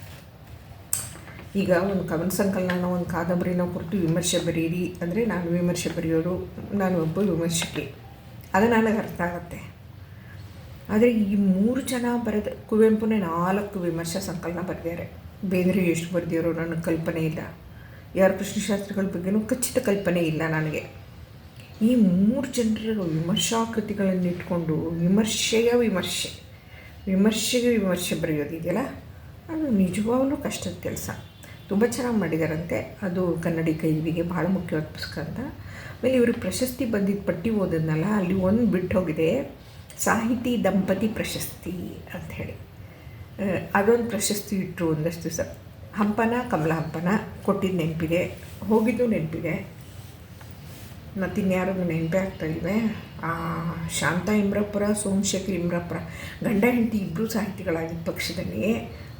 A: ಈಗ ಒಂದು ಕವನ ಸಂಕಲನ, ಒಂದು ಕಾದಂಬರಿನ ಕುರಿತು ವಿಮರ್ಶೆ ಬರೀರಿ ಅಂದರೆ ನಾನು ವಿಮರ್ಶೆ ಬರೆಯೋರು, ನಾನು ಒಬ್ಬ ವಿಮರ್ಶಕಿ. ಅದು ನನಗೆ ಅರ್ಥ ಆಗುತ್ತೆ. ಆದರೆ ಈ ಮೂರು ಜನ ಬರೆದ ಕುವೆಂಪುನೇ ನಾಲ್ಕು ವಿಮರ್ಶಾ ಸಂಕಲನ ಬರೆದಿದ್ದಾರೆ ಬೇಂದ್ರೆ ಎಷ್ಟು ಬರೆದಿರೋ ನನಗೆ ಕಲ್ಪನೆ ಇಲ್ಲ. ಯಾರು ಕೃಷ್ಣಶಾಸ್ತ್ರಿಗಳ ಬಗ್ಗೆನೂ ಖಚಿತ ಕಲ್ಪನೆ ಇಲ್ಲ ನನಗೆ. ಈ ಮೂರು ಜನರ ವಿಮರ್ಶಾ ಕೃತಿಗಳನ್ನು ಇಟ್ಕೊಂಡು ವಿಮರ್ಶೆಯ ವಿಮರ್ಶೆ, ವಿಮರ್ಶೆಗೆ ವಿಮರ್ಶೆ ಬರೆಯೋದಿದೆಯಲ್ಲ ಅದು ನಿಜವಾಗ್ಲೂ ಕಷ್ಟದ ಕೆಲಸ. ತುಂಬ ಚೆನ್ನಾಗಿ ಮಾಡಿದಾರಂತೆ. ಅದು ಕನ್ನಡಿ ಕೈವಿಗೆ ಭಾಳ ಮುಖ್ಯವಾದ ಪುಸ್ತಕ ಅಂತ ಆಮೇಲೆ ಇವ್ರಿಗೆ ಪ್ರಶಸ್ತಿ ಬಂದಿದ್ದ ಪಟ್ಟಿ ಓದಿದ್ನಲ್ಲ, ಅಲ್ಲಿ ಒಂದು ಬಿಟ್ಟು ಹೋಗಿದೆ, ಸಾಹಿತಿ ದಂಪತಿ ಪ್ರಶಸ್ತಿ ಅಂತ ಹೇಳಿ. ಅದೊಂದು ಪ್ರಶಸ್ತಿ ಇಟ್ಟರು ಒಂದಷ್ಟು ದಿವಸ. ಹಂಪನ, ಕಮಲ ಹಂಪನ ಕೊಟ್ಟಿದ್ದು ನೆನಪಿದೆ. ಹೋಗಿದ್ದು ನೆನಪಿದೆ. ಮತ್ತು ಇನ್ಯಾರು ನೆನಪೇ ಆಗ್ತಾಯಿವೆ ಶಾಂತ ಇಮ್ರಪುರ ಸೋಮಶೇಖರ್ ಇಮ್ರಪುರ ಗಂಡ, ಹೆಂಡತಿ ಇಬ್ಬರು ಸಾಹಿತಿಗಳಾಗಿದ್ದ ಪಕ್ಷದಲ್ಲಿ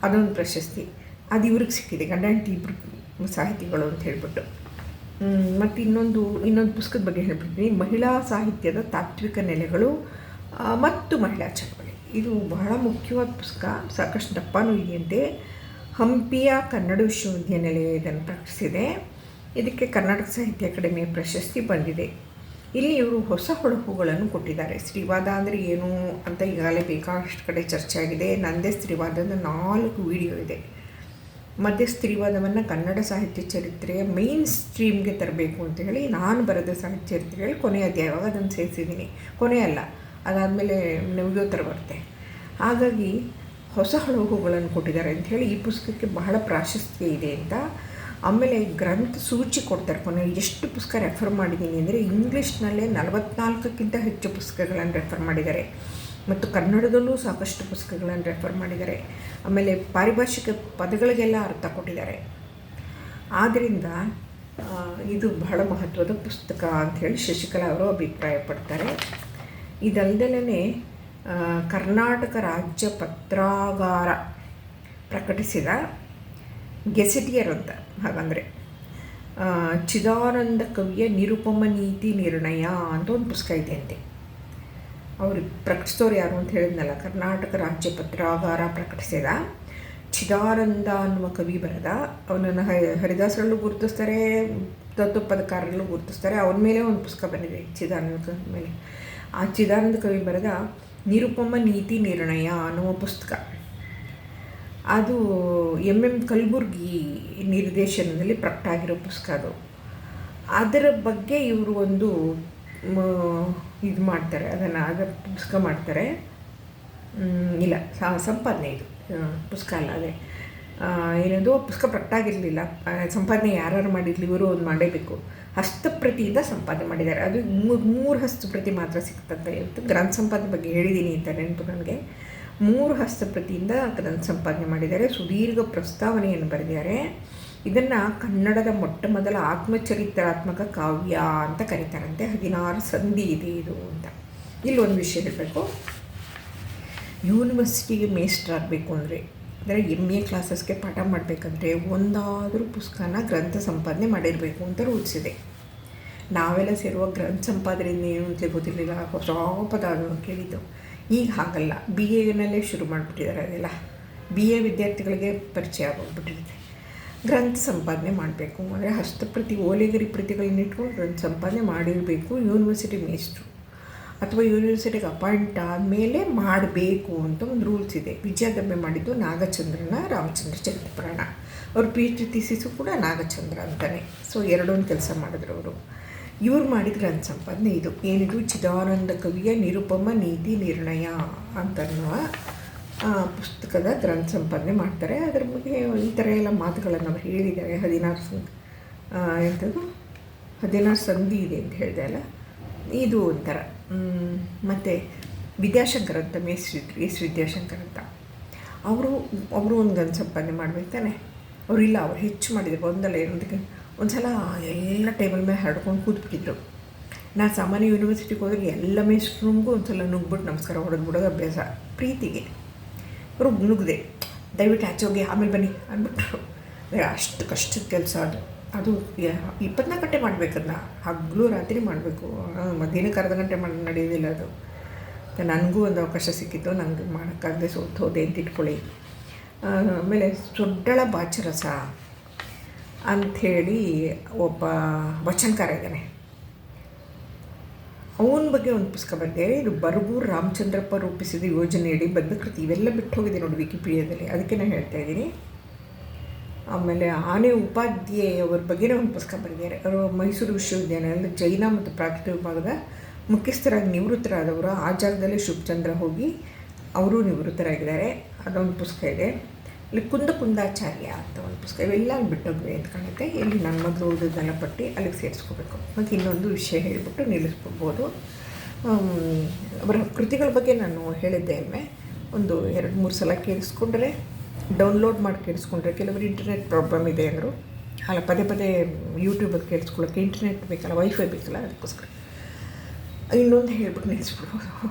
A: ಅದೊಂದು ಪ್ರಶಸ್ತಿ. ಅದು ಇವ್ರಿಗೆ ಸಿಕ್ಕಿದೆ ಗಂಡ ಹೆಂಡತಿ ಇಬ್ಬರು ಸಾಹಿತಿಗಳು ಅಂತ ಹೇಳ್ಬಿಟ್ಟು. ಮತ್ತು ಇನ್ನೊಂದು ಇನ್ನೊಂದು ಪುಸ್ತಕದ ಬಗ್ಗೆ ಹೇಳ್ಬಿಡ್ತೀನಿ. ಮಹಿಳಾ ಸಾಹಿತ್ಯದ ತಾತ್ವಿಕ ನೆಲೆಗಳು ಮತ್ತು ಮಹಿಳಾ ಚಳವಳಿ. ಇದು ಬಹಳ ಮುಖ್ಯವಾದ ಪುಸ್ತಕ. ಸಾಕಷ್ಟು ದಪ್ಪನೂ ಇದೆಯಂತೆ ಹಂಪಿಯ ಕನ್ನಡ ವಿಶ್ವವಿದ್ಯಾನಿಲಯ ಇದನ್ನು ಪ್ರಕಟಿಸಿದೆ. ಇದಕ್ಕೆ ಕರ್ನಾಟಕ ಸಾಹಿತ್ಯ ಅಕಾಡೆಮಿಯ ಪ್ರಶಸ್ತಿ ಬಂದಿದೆ. ಇಲ್ಲಿ ಇವರು ಹೊಸ ಹೊಳಹುಗಳನ್ನು ಕೊಟ್ಟಿದ್ದಾರೆ. ಸ್ತ್ರೀವಾದ ಅಂದರೆ ಏನು ಅಂತ ಈಗಾಗಲೇ ಬೇಕಾದಷ್ಟು ಕಡೆ ಚರ್ಚೆ ಆಗಿದೆ ನಂದೇ ಸ್ತ್ರೀವಾದದ ನಾಲ್ಕು ವಿಡಿಯೋ ಇದೆ. ಮಧ್ಯ ಸ್ತ್ರೀವಾದವನ್ನು ಕನ್ನಡ ಸಾಹಿತ್ಯ ಚರಿತ್ರೆಯ ಮೇನ್ ಸ್ಟ್ರೀಮ್ಗೆ ತರಬೇಕು ಅಂತ ಹೇಳಿ ನಾನು ಬರೆದ ಸಾಹಿತ್ಯ ಚರಿತ್ರೆಯಲ್ಲಿ ಕೊನೆಯ ಅಧ್ಯಾಯವಾಗ ಅದನ್ನು ಸೇರಿಸಿದ್ದೀನಿ. ಕೊನೆಯಲ್ಲ ಅದಾದಮೇಲೆ ನಿಮಗೂ ಥರ ಬರುತ್ತೆ. ಹಾಗಾಗಿ ಹೊಸ ಹಳಹುಗಳನ್ನು ಕೊಟ್ಟಿದ್ದಾರೆ ಅಂಥೇಳಿ ಈ ಪುಸ್ತಕಕ್ಕೆ ಬಹಳ ಪ್ರಾಶಸ್ತ್ಯ ಇದೆ ಅಂತ. ಆಮೇಲೆ ಗ್ರಂಥ ಸೂಚಿ ಕೊಡ್ತಾರೆ ಕೊನೆ ಎಷ್ಟು ಪುಸ್ತಕ ರೆಫರ್ ಮಾಡಿದ್ದೀನಿ ಅಂದರೆ ಇಂಗ್ಲೀಷ್ನಲ್ಲೇ ನಲವತ್ನಾಲ್ಕಕ್ಕಿಂತ ಹೆಚ್ಚು ಪುಸ್ತಕಗಳನ್ನು ರೆಫರ್ ಮಾಡಿದ್ದಾರೆ. ಮತ್ತು ಕನ್ನಡದಲ್ಲೂ ಸಾಕಷ್ಟು ಪುಸ್ತಕಗಳನ್ನು ರೆಫರ್ ಮಾಡಿದ್ದಾರೆ. ಆಮೇಲೆ ಪಾರಿಭಾಷಿಕ ಪದಗಳಿಗೆಲ್ಲ ಅರ್ಥ ಕೊಟ್ಟಿದ್ದಾರೆ. ಆದ್ದರಿಂದ ಇದು ಬಹಳ ಮಹತ್ವದ ಪುಸ್ತಕ ಅಂಥೇಳಿ ಶಶಿಕಲಾ ಅವರು ಅಭಿಪ್ರಾಯಪಡ್ತಾರೆ ಇದಲ್ದಲೇ ಕರ್ನಾಟಕ ರಾಜ್ಯ ಪತ್ರಾಗಾರ ಪ್ರಕಟಿಸಿದ ಗೆಸೆಟಿಯರ್ ಅಂತ. ಹಾಗಂದರೆ ಚಿದಾನಂದ ಕವಿಯ ನಿರುಪಮ ನೀತಿ ನಿರ್ಣಯ ಅಂತ ಒಂದು ಪುಸ್ತಕ ಇದೆ ಅಂತೆ. ಅವರು ಪ್ರಕಟಿಸಿದವ್ರು ಯಾರು ಅಂತ ಹೇಳಿದ್ನಲ್ಲ, ಕರ್ನಾಟಕ ರಾಜ್ಯ ಪತ್ರಾಗಾರ ಪ್ರಕಟಿಸಿದ. ಚಿದಾನಂದ ಅನ್ನುವ ಕವಿ ಬರೆದ. ಅವನನ್ನು ಹರಿದಾಸರಲ್ಲೂ ಗುರುತಿಸ್ತಾರೆ ತತ್ವಪದಕಾರರಲ್ಲೂ ಗುರುತಿಸ್ತಾರೆ. ಅವನ ಮೇಲೆ ಒಂದು ಪುಸ್ತಕ ಬಂದಿದೆ, ಚಿದಾನಂದ ಮೇಲೆ. ಆ ಚಿದಾನಂದ ಕವಿ ಬರೆದ, ನಿರುಪಮ ನೀತಿ ನಿರ್ಣಯ ಅನ್ನುವ ಪುಸ್ತಕ. ಅದು ಎಂ ಎಂ ಕಲಬುರ್ಗಿ ನಿರ್ದೇಶನದಲ್ಲಿ ಪ್ರಕಟ ಆಗಿರೋ ಪುಸ್ತಕ ಅದು. ಅದರ ಬಗ್ಗೆ ಇವರು ಒಂದು ಇದು ಮಾಡ್ತಾರೆ, ಅದನ್ನು ಆಗ ಪುಸ್ತಕ ಮಾಡ್ತಾರೆ. ಇಲ್ಲ ಸಂಪಾದನೆ ಇದು ಪುಸ್ತಕ ಅಲ್ಲ, ಅದೇ. ಏನದು, ಪುಸ್ತಕ ಪ್ರಕ್ಟಾಗಿರಲಿಲ್ಲ. ಸಂಪಾದನೆ ಯಾರು ಮಾಡಿರಲಿ ಇವರು ಒಂದು ಮಾಡಲೇಬೇಕು ಹಸ್ತಪ್ರತಿಯಿಂದ ಸಂಪಾದನೆ ಮಾಡಿದ್ದಾರೆ. ಅದು ಮೂರು ಮೂರು ಹಸ್ತಪ್ರತಿ ಮಾತ್ರ ಸಿಗ್ತದೆ ಇವತ್ತು ಗ್ರಂಥ ಸಂಪಾದನೆ ಬಗ್ಗೆ ಹೇಳಿದ್ದೀನಿ ಅಂತ ನೆನಪು ನನಗೆ. ಮೂರು ಹಸ್ತಪ್ರತಿಯಿಂದ ಗ್ರಂಥ ಸಂಪಾದನೆ ಮಾಡಿದ್ದಾರೆ. ಸುದೀರ್ಘ ಪ್ರಸ್ತಾವನೆಯನ್ನು ಬರೆದಿದ್ದಾರೆ. ಇದನ್ನು ಕನ್ನಡದ ಮೊಟ್ಟ ಮೊದಲ ಆತ್ಮಚರಿತ್ರಾತ್ಮಕ ಕಾವ್ಯ ಅಂತ ಕರೀತಾರಂತೆ. ಹದಿನಾರು ಸಂಧಿ ಇದೆ ಇದು ಅಂತ. ಇಲ್ಲೊಂದು ವಿಷಯ ಹೇಳಬೇಕು. ಯೂನಿವರ್ಸಿಟಿಗೆ ಮೇಸ್ಟ್ರಾಗಬೇಕು ಅಂದರೆ ಅಂದರೆ ಎಂ ಎ ಕ್ಲಾಸಸ್ಗೆ ಪಾಠ ಮಾಡಬೇಕಂದ್ರೆ ಒಂದಾದರೂ ಪುಸ್ತಕನ ಗ್ರಂಥ ಸಂಪಾದನೆ ಮಾಡಿರಬೇಕು ಅಂತ ರೂಲ್ಸ್ ನಾವೆಲ್ಲ ಸೇರುವ ಗ್ರಂಥ ಸಂಪಾದನೆಯಿಂದ ಏನು ಅಂತ ಗೊತ್ತಿರಲಿಲ್ಲ. ಹೊಸ ಪದ ಅದನ್ನು ಕೇಳಿದ್ದು. ಈಗ ಹಾಗಲ್ಲ. ಬಿ ಎನಲ್ಲೇ ಶುರು ಮಾಡಿಬಿಟ್ಟಿದ್ದಾರೆ ಅದೆಲ್ಲ. ಬಿ ಎ ವಿದ್ಯಾರ್ಥಿಗಳಿಗೆ ಪರಿಚಯ ಆಗೋಗ್ಬಿಟ್ಟಿರುತ್ತೆ ಗ್ರಂಥ ಸಂಪಾದನೆ ಮಾಡಬೇಕು. ಅಂದರೆ ಹಸ್ತಪ್ರತಿ, ಓಲೆಗರಿ ಪ್ರತಿಗಳನ್ನ ಇಟ್ಕೊಂಡು ಗ್ರಂಥ ಸಂಪಾದನೆ ಮಾಡಿರಬೇಕು ಯೂನಿವರ್ಸಿಟಿ ಮೇಸ್ಟ್ರು ಅಥವಾ ಯೂನಿವರ್ಸಿಟಿಗೆ ಅಪಾಯಿಂಟ್ ಆದಮೇಲೆ ಮಾಡಬೇಕು ಅಂತ ಒಂದು ರೂಲ್ಸ್ ಇದೆ. ವಿಜಯದಮ್ಮೆ ಮಾಡಿದ್ದು ನಾಗಚಂದ್ರನ ರಾಮಚಂದ್ರ ಚರಿತಪುರಾಣ. ಅವ್ರ ಪಿ ಎಚ್ ಡಿ ಥೀಸಿಸು ಕೂಡ ನಾಗಚಂದ್ರ ಅಂತಲೇ ಸೊ ಎರಡೊಂದು ಕೆಲಸ ಮಾಡಿದ್ರು ಅವರು. ಇವ್ರು ಮಾಡಿದ ಗ್ರಂಥ ಸಂಪಾದನೆ ಇದು. ಏನಿದು ಚಿದಾನಂದ ಕವಿಯ ನಿರುಪಮ ನೀತಿ ನಿರ್ಣಯ ಅಂತನ್ನುವ ಪುಸ್ತಕದ ಗ್ರಂಥ ಸಂಪಾದನೆ ಮಾಡ್ತಾರೆ. ಅದರ ಬಗ್ಗೆ ಈ ಥರ ಎಲ್ಲ ಮಾತುಗಳನ್ನು ಅವ್ರು ಹೇಳಿದ್ದಾರೆ. ಹದಿನಾರು ಸಂ ಎಂಥದ್ದು? ಹದಿನಾರು ಸಂಧಿ ಇದೆ ಅಂತ ಹೇಳಿದೆ ಅಲ್ಲ? ಇದು ಒಂಥರ. ಮತ್ತು ವಿದ್ಯಾಶಂಕರ್ ಅಂತ ಮೇಸ್ಟ್ರಿ ಎಸ್ ವಿದ್ಯಾಶಂಕರ್ ಅಂತ ಅವರು ಅವರು ಒಂದು ಗ್ರಂಥ ಸಂಪಾದನೆ ಮಾಡ್ಬೇಕು ತಾನೆ. ಅವರಿಲ್ಲ ಅವ್ರು ಹೆಚ್ಚು ಮಾಡಿದ್ರು. ಒಂದಲ್ಲ ಇರೋದಕ್ಕೆ ಒಂದು ಸಲ ಎಲ್ಲ ಟೇಬಲ್ ಮೇಲೆ ಹರಡ್ಕೊಂಡು ಕೂತ್ಬಿಟ್ಟಿದ್ರು. ನಾನು ಸಾಮಾನ್ಯ ಯೂನಿವರ್ಸಿಟಿಗೆ ಹೋದ್ರೆ ಎಲ್ಲ ಮೇಸ್ಟ್ರೂಮ್ಗೂ ಒಂದು ಸಲ ನುಗ್ಬಿಟ್ಟು ನಮಸ್ಕಾರ ಹೊಡೆದು ಬಿಡೋದು ಅಭ್ಯಾಸ ಪ್ರೀತಿಗೆ. ನುಗ್ಗಿದೆ ದಯವಿಟ್ಟು ಆಚೆ ಹೋಗಿ, ಆಮೇಲೆ ಬನ್ನಿ ಅಂದ್ಬಿಟ್ರು. ಅಷ್ಟು ಕಷ್ಟದ ಕೆಲಸ ಅದು. ಅದು ಇಪ್ಪತ್ನಾಲ್ಕು ಗಂಟೆ ಮಾಡಬೇಕದನ್ನ ಹಗ್ಲು ರಾತ್ರಿ ಮಾಡಬೇಕು. ಮಧ್ಯಾಹ್ನಕ್ಕೆ ಅರ್ಧ ಗಂಟೆ ಮಾಡಿ, ನಡೆಯೋದಿಲ್ಲ ಅದು. ನನಗೂ ಒಂದು ಅವಕಾಶ ಸಿಕ್ಕಿತ್ತು. ನನಗೆ ಮಾಡೋಕ್ಕಾಗದೆ ಸೋತು ಹೋದೆ ಅಂತ ಇಟ್ಕೊಳ್ಳಿ. ಆಮೇಲೆ ಸೊಡ್ಡಳ ಬಾಚರಸ ಅಂಥೇಳಿ ಒಬ್ಬ ವಚನಕಾರ ಇದ್ದಾನೆ. ಅವನ ಬಗ್ಗೆ ಒಂದು ಪುಸ್ತಕ ಬಂದೆ ಇದು ಬರಗೂರು ರಾಮಚಂದ್ರಪ್ಪ ರೂಪಿಸಿದ ಯೋಜನೆಯಡಿ ಬಂದ ಕೃತಿ ಇವೆಲ್ಲ ಬಿಟ್ಟು ಹೋಗಿದೆ ನೋಡಿ ವಿಕಿಪೀಡಿಯಾದಲ್ಲಿ. ಅದಕ್ಕೆ ನಾನು ಹೇಳ್ತಾ ಇದ್ದೀನಿ. ಆಮೇಲೆ ಆನೆ ಉಪಾಧ್ಯಾಯ ಅವ್ರ ಬಗ್ಗೆನೇ ಒಂದು ಪುಸ್ತಕ ಬರೆದಿದ್ದಾರೆ ಅವರು ಮೈಸೂರು ವಿಶ್ವವಿದ್ಯಾಲಯದಲ್ಲಿ ಜೈನ ಮತ್ತು ಪ್ರಾಕೃತಿಕ ವಿಭಾಗದ ಮುಖ್ಯಸ್ಥರಾಗಿ ನಿವೃತ್ತರಾದವರು. ಆ ಜಾಗದಲ್ಲಿ ಶುಭಚಂದ್ರ ಹೋಗಿ ಅವರು ನಿವೃತ್ತರಾಗಿದ್ದಾರೆ. ಅದೊಂದು ಪುಸ್ತಕ ಇದೆ. ಇಲ್ಲಿ ಕುಂದ ಕುಂದಾಚಾರ್ಯ ಅಂತ ಒಂದು ಪುಸ್ತಕ. ಇವೆಲ್ಲ ಅಲ್ಲಿ ಬಿಟ್ಟೋಗಿವೆ ಅಂತ ಕಾಣುತ್ತೆ. ಇಲ್ಲಿ ನನ್ನ ಮೊದಲು ಓದೋದೆಲ್ಲ ಪಟ್ಟಿ ಅಲ್ಲಿಗೆ ಸೇರಿಸ್ಕೋಬೇಕು. ಮತ್ತು ಇನ್ನೊಂದು ವಿಷಯ ಹೇಳಿಬಿಟ್ಟು ನಿಲ್ಲಿಸ್ಕೋಬೋದು. ಅವರ ಕೃತಿಗಳ ಬಗ್ಗೆ ನಾನು ಹೇಳಿದ್ದೆ ಒಂದು ಎರಡು, ಮೂರು ಸಲ ಕೇಳಿಸ್ಕೊಂಡ್ರೆ ಡೌನ್ಲೋಡ್ ಮಾಡಿ ಕೇಳಿಸ್ಕೊಂಡ್ರೆ, ಕೆಲವರು ಇಂಟರ್ನೆಟ್ ಪ್ರಾಬ್ಲಮ್ ಇದೆ ಅಂದರು. ಅಲ್ಲ, ಪದೇ ಪದೇ ಯೂಟ್ಯೂಬಲ್ಲಿ ಕೇಳಿಸ್ಕೊಳ್ಳೋಕ್ಕೆ ಇಂಟರ್ನೆಟ್ ಬೇಕಲ್ಲ ವೈಫೈ ಬೇಕಲ್ಲ ಅದಕ್ಕೋಸ್ಕರ. ಇನ್ನೊಂದು ಹೇಳ್ಬಿಟ್ಟು ನಿಲ್ಲಿಸ್ಬಿಡ್ಬೋದು.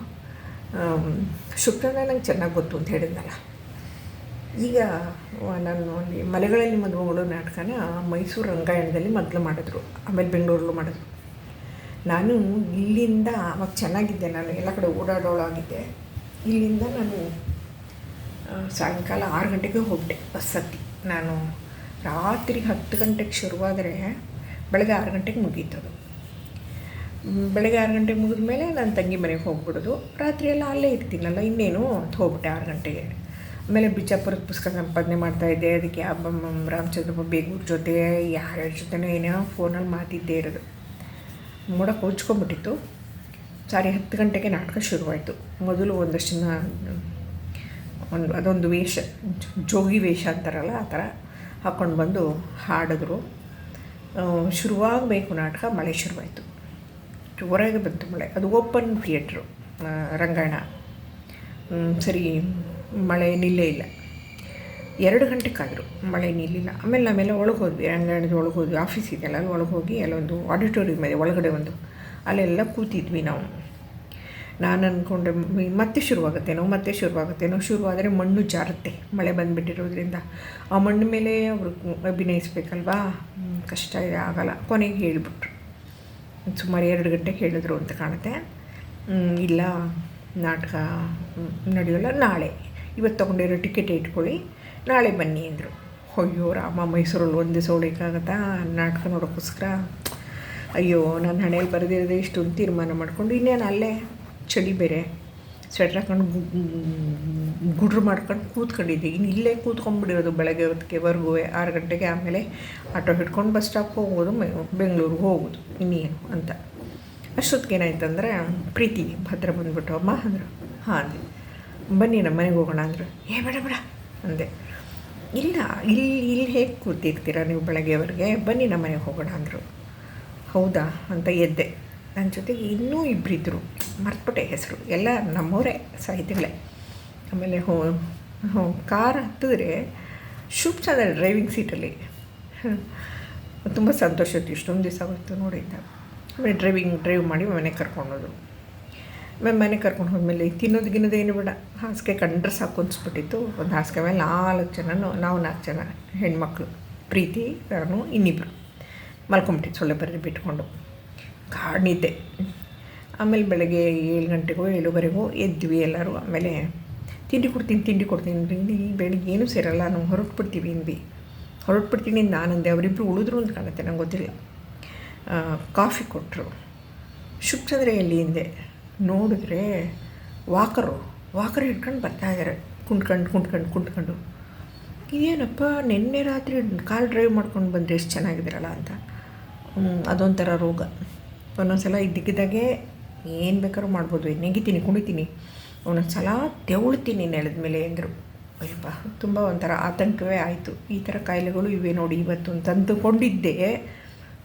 A: ಶುಕ್ರನ ನಂಗೆ ಚೆನ್ನಾಗಿ ಗೊತ್ತು ಅಂತ ಹೇಳಿದ್ನಲ್ಲ. ಈಗ ನಾನು ಅಲ್ಲಿ ಮಲೆಗಳಲ್ಲಿ ಮದುಮಗಳು ನಾಟಕನ ಮೈಸೂರು ರಂಗಾಯಣದಲ್ಲಿ ಮೊದಲು ಮಾಡಿದ್ರು, ಆಮೇಲೆ ಬೆಂಗಳೂರಲ್ಲೂ ಮಾಡಿದ್ರು. ನಾನು ಇಲ್ಲಿಂದ ಅವಾಗ ಚೆನ್ನಾಗಿದ್ದೆ, ನಾನು ಎಲ್ಲ ಕಡೆ ಓಡಾಡೋಳಾಗಿದ್ದೆ. ಇಲ್ಲಿಂದ ನಾನು ಸಾಯಂಕಾಲ ಆರು ಗಂಟೆಗೆ ಹೋಗ್ಬಿಟ್ಟೆ ಬಸ್ ನಾನು ರಾತ್ರಿ ಹತ್ತು ಗಂಟೆಗೆ ಶುರುವಾದರೆ ಬೆಳಗ್ಗೆ ಆರು ಗಂಟೆಗೆ ಮುಗೀತದು ಬೆಳಗ್ಗೆ ಆರು ಗಂಟೆಗೆ ಮುಗಿದ ಮೇಲೆ ನನ್ನ ತಂಗಿ ಮನೆಗೆ ಹೋಗ್ಬಿಡೋದು. ರಾತ್ರಿ ಎಲ್ಲ ಅಲ್ಲೇ ಇರ್ತೀನಲ್ಲ, ಇನ್ನೇನು ಅಂತ ಹೋಗ್ಬಿಟ್ಟೆ ಆರು ಗಂಟೆಗೆ. ಆಮೇಲೆ ಬಿಜಾಪುರದ ಪುಸ್ತಕ ಸಂಪಾದನೆ ಮಾಡ್ತಾಯಿದ್ದೆ ಅದಕ್ಕೆ ರಾಮಚಂದ್ರ ಬೇಗೂರ್ ಜೊತೆ ಯಾರ್ಯಾರ ಜೊತೆನೋ ಏನೋ ಫೋನಲ್ಲಿ ಮಾತಿದ್ದೇ ಇರೋದು. ಮೋಡ ಕೊಚ್ಕೊಂಡ್ಬಿಟ್ಟಿತ್ತು ಸಾರಿ, ಹತ್ತು ಗಂಟೆಗೆ ನಾಟಕ ಶುರುವಾಯಿತು. ಮೊದಲು ಒಂದಷ್ಟು ಜನ ಒಂದು, ಅದೊಂದು ವೇಷ, ಜೋಗಿ ವೇಷ ಅಂತಾರಲ್ಲ, ಆ ಥರ ಹಾಕ್ಕೊಂಡು ಬಂದು ಹಾಡಿದ್ರು. ಶುರುವಾಗಬೇಕು ನಾಟಕ, ಮಳೆ ಶುರುವಾಯಿತು. ಜೋರಾಗಿ ಬಂತು ಮಳೆ. ಅದು ಓಪನ್ ಥಿಯೇಟ್ರು ರಂಗಾಯಣ ಸರಿ ಮಳೆ ನಿಲ್ಲೇ ಇಲ್ಲ. ಎರಡು ಗಂಟೆ ಕಾದರು ಮಳೆ ನಿಲ್ಲಿಲ್ಲ. ಆಮೇಲೆ ಆಮೇಲೆ ಒಳಗೆ ಹೋದ್ವಿ ರಂಗಾಯಣದ ಒಳಗೆ ಹೋದ್ವಿ ಆಫೀಸ್ ಇದೆಯಲ್ಲ ಅಲ್ಲಿ ಒಳಗೆ ಹೋಗಿ ಅಲ್ಲೊಂದು ಆಡಿಟೋರಿಯಂ ಇದೆ, ಒಳಗಡೆ ಒಂದು. ಅಲ್ಲೆಲ್ಲ ಕೂತಿದ್ವಿ ನಾವು. ನಾನು ಅಂದ್ಕೊಂಡೆ ಮತ್ತೆ ಶುರುವಾಗುತ್ತೇನೋ ಮತ್ತೆ ಶುರುವಾಗುತ್ತೇನೋ ಶುರುವಾದರೆ ಮಣ್ಣು ಜಾರುತ್ತೆ, ಮಳೆ ಬಂದುಬಿಟ್ಟಿರೋದ್ರಿಂದ. ಆ ಮಣ್ಣು ಮೇಲೆ ಅವರು ಅಭಿನಯಿಸ್ಬೇಕಲ್ವಾ? ಕಷ್ಟ ಇದೆ, ಆಗಲ್ಲ. ಕೊನೆಗೆ ಹೇಳಿಬಿಟ್ರು. ಸುಮಾರು ಎರಡು ಗಂಟೆಗೆ ಹೇಳಿದ್ರು ಅಂತ ಕಾಣುತ್ತೆ. ಇಲ್ಲ, ನಾಟಕ ನಡೆಯೋಲ್ಲ ನಾಳೆ. ಇವತ್ತು ತೊಗೊಂಡಿರೋ ಟಿಕೆಟ್ ಇಟ್ಕೊಳ್ಳಿ. ನಾಳೆ ಬನ್ನಿ ಅಂದರು. ಅಯ್ಯೋ, ರಾಮ, ಮೈಸೂರಲ್ಲಿ ಒಂದು ದಿವಸ ಉಳಿಯೋಕ್ಕಾಗತ್ತಾ ನಾಟಕ ನೋಡೋಕ್ಕೋಸ್ಕರ? ಅಯ್ಯೋ, ನಾನು ಹಣೆಯಲ್ಲಿ ಬರೆದಿರೋದೇ ಇಷ್ಟು ಅಂತ ತೀರ್ಮಾನ ಮಾಡಿಕೊಂಡು ಇನ್ನೇನು ಅಲ್ಲೇ? ಚಳಿ ಬೇರೆ. ಸ್ವೆಟ್ರ್ ಹಾಕೊಂಡು ಗುಡ್ರು ಮಾಡ್ಕೊಂಡು ಕೂತ್ಕೊಂಡಿದ್ದೆ. ಇನ್ನು ಇಲ್ಲೇ ಕೂತ್ಕೊಂಡ್ಬಿಡಿರೋದು ಬೆಳಗ್ಗೆ ಹೊತ್ತಿಗೆವರೆಗೂ ಆರು ಗಂಟೆಗೆ ಆಮೇಲೆ ಆಟೋ ಹಿಡ್ಕೊಂಡು ಬಸ್ ಸ್ಟಾಪ್ಗೆ ಹೋಗೋದು ಬೆಂಗಳೂರಿಗೆ ಹೋಗೋದು. ಇನ್ನೇನು ಅಂತ. ಅಷ್ಟೊತ್ತಿಗೆ ಏನಾಯ್ತಂದ್ರೆ, ಪ್ರೀತಿ ಭದ್ರ ಬಂದ್ಬಿಟ್ಟು ಅಮ್ಮ ಅಂದರು. ಹಾಂ ಅಂದೆ ಬನ್ನಿ ನಮ್ಮ ಮನೆಗೆ ಹೋಗೋಣ ಅಂದರು, ಏ, ಬೇಡ ಬೇಡ, ಅಂದೆ. ಇಲ್ಲ ಇಲ್ಲಿ ಇಲ್ಲಿ ಹೇಗೆ ಕೂತಿರ್ತೀರ ನೀವು ಬೆಳಗ್ಗೆವರೆಗೆ ಬನ್ನಿ ನಮ್ಮ ಮನೆಗೆ ಹೋಗೋಣ ಅಂದರು. ಹೌದಾ? ಅಂತ ಎದ್ದೆ. ನನ್ನ ಜೊತೆಗೆ ಇನ್ನೂ ಇಬ್ಬರಿದ್ದರು ಮರ್ತ್ಬಿಟ್ಟೆ ಹೆಸರು. ಎಲ್ಲ ನಮ್ಮವರೇ ಸಾಹಿತಿಗಳೇ. ಆಮೇಲೆ ಹೋ ಕಾರ್ ಹತ್ತಿದ್ರೆ ಶುಭ್ ಚಂದ್ರ ಡ್ರೈವಿಂಗ್ ಸೀಟಲ್ಲಿ. ತುಂಬ ಸಂತೋಷ ಇತ್ತು. ಇಷ್ಟೊಂದು ದಿವಸ ಆಗುತ್ತೆ ನೋಡಿದ್ದ. ಆಮೇಲೆ ಡ್ರೈವಿಂಗ್, ಡ್ರೈವ್ ಮಾಡಿ ಮನೆಗೆ ಕರ್ಕೊಂಡೋದ್ರು. ಆಮೇಲೆ ಮನೆಗೆ ಕರ್ಕೊಂಡು ಹೋದ್ಮೇಲೆ ತಿನ್ನೋದು ಗಿನ್ನೋದು ಏನು ಬೇಡ. ಹಾಸಿಗೆ ಕಂಡ್ರೆ ಸಾಕು ಅನಿಸ್ಬಿಟ್ಟಿತ್ತು. ಒಂದು ಹಾಸಿಗೆ ಮೇಲೆ ನಾಲ್ಕು ಜನನು ನಾವು ನಾಲ್ಕು ಜನ, ಹೆಣ್ಮಕ್ಳು, ಪ್ರೀತಿ, ನಾನು ಇನ್ನಿಬ್ಬರು ಮಲ್ಕೊಂಬಿಟ್ಟಿದ್ದು ಸೊಳ್ಳೆ ಬರೀ ಬಿಟ್ಕೊಂಡು ಕಾಡಿದ್ದೆ ಆಮೇಲೆ ಬೆಳಗ್ಗೆ ಏಳು ಗಂಟೆಗೋ, ಏಳುವರೆಗೋ ಎದ್ವಿ ಎಲ್ಲರೂ. ಆಮೇಲೆ ತಿಂಡಿ ಕೊಡ್ತೀನಿ ತಿಂಡಿ ಕೊಡ್ತೀನಿ ತಿಂಡಿ ಬೆಳಿಗ್ಗೆ ಏನೂ ಸೇರಲ್ಲ ನಾವು ಹೊರಟ್ಬಿಡ್ತೀವಿ ಇಂಬಿ ಹೊರಟ್ಬಿಡ್ತೀನಿ ನಾನಂದೆ. ಅವರಿಬ್ಬರು ಉಳಿದ್ರು ಅಂತ ಕಾಣುತ್ತೆ, ನಂಗೆ ಗೊತ್ತಿಲ್ಲ. ಕಾಫಿ ಕೊಟ್ಟರು ಶುಭಚಂದ್ರ ಎಲ್ಲಿ ಹಿಂದೆ ನೋಡಿದ್ರೆ ವಾಕರು, ವಾಕರ್ ಹಿಡ್ಕೊಂಡು ಬರ್ತಾ ಇದ್ದಾರೆ ಕುಂಟ್ಕೊಂಡು ಕುಂಟ್ಕೊಂಡು ಕುಂಟ್ಕೊಂಡು ಇದೇನಪ್ಪ ನಿನ್ನೆ ರಾತ್ರಿ ಕಾಲ್ ಡ್ರೈವ್ ಮಾಡ್ಕೊಂಡು ಬಂದರೆ ಎಷ್ಟು ಚೆನ್ನಾಗಿದ್ದೀರಲ್ಲ ಅಂತ. ಅದೊಂಥರ ರೋಗ. ಒಂದೊಂದು ಸಲ ಇದ್ದಕ್ಕಿದ್ದಾಗೆ ಏನು ಬೇಕಾದ್ರೂ ಮಾಡ್ಬೋದು. ನೆಗಿತೀನಿ, ಕುಣಿತೀನಿ. ಒಂದೊಂದು ಸಲ ತೆವಳ್ತೀನಿ ನೆಲದ ಮೇಲೆ ಅಂದರು ಅಯ್ಯಪ್ಪ, ತುಂಬ ಒಂಥರ ಆತಂಕವೇ ಆಯಿತು. ಈ ಥರ ಕಾಯಿಲೆಗಳು ಇವೆ ನೋಡಿ ಇವತ್ತು ಅಂತ ಅಂದುಕೊಂಡಿದ್ದೆ.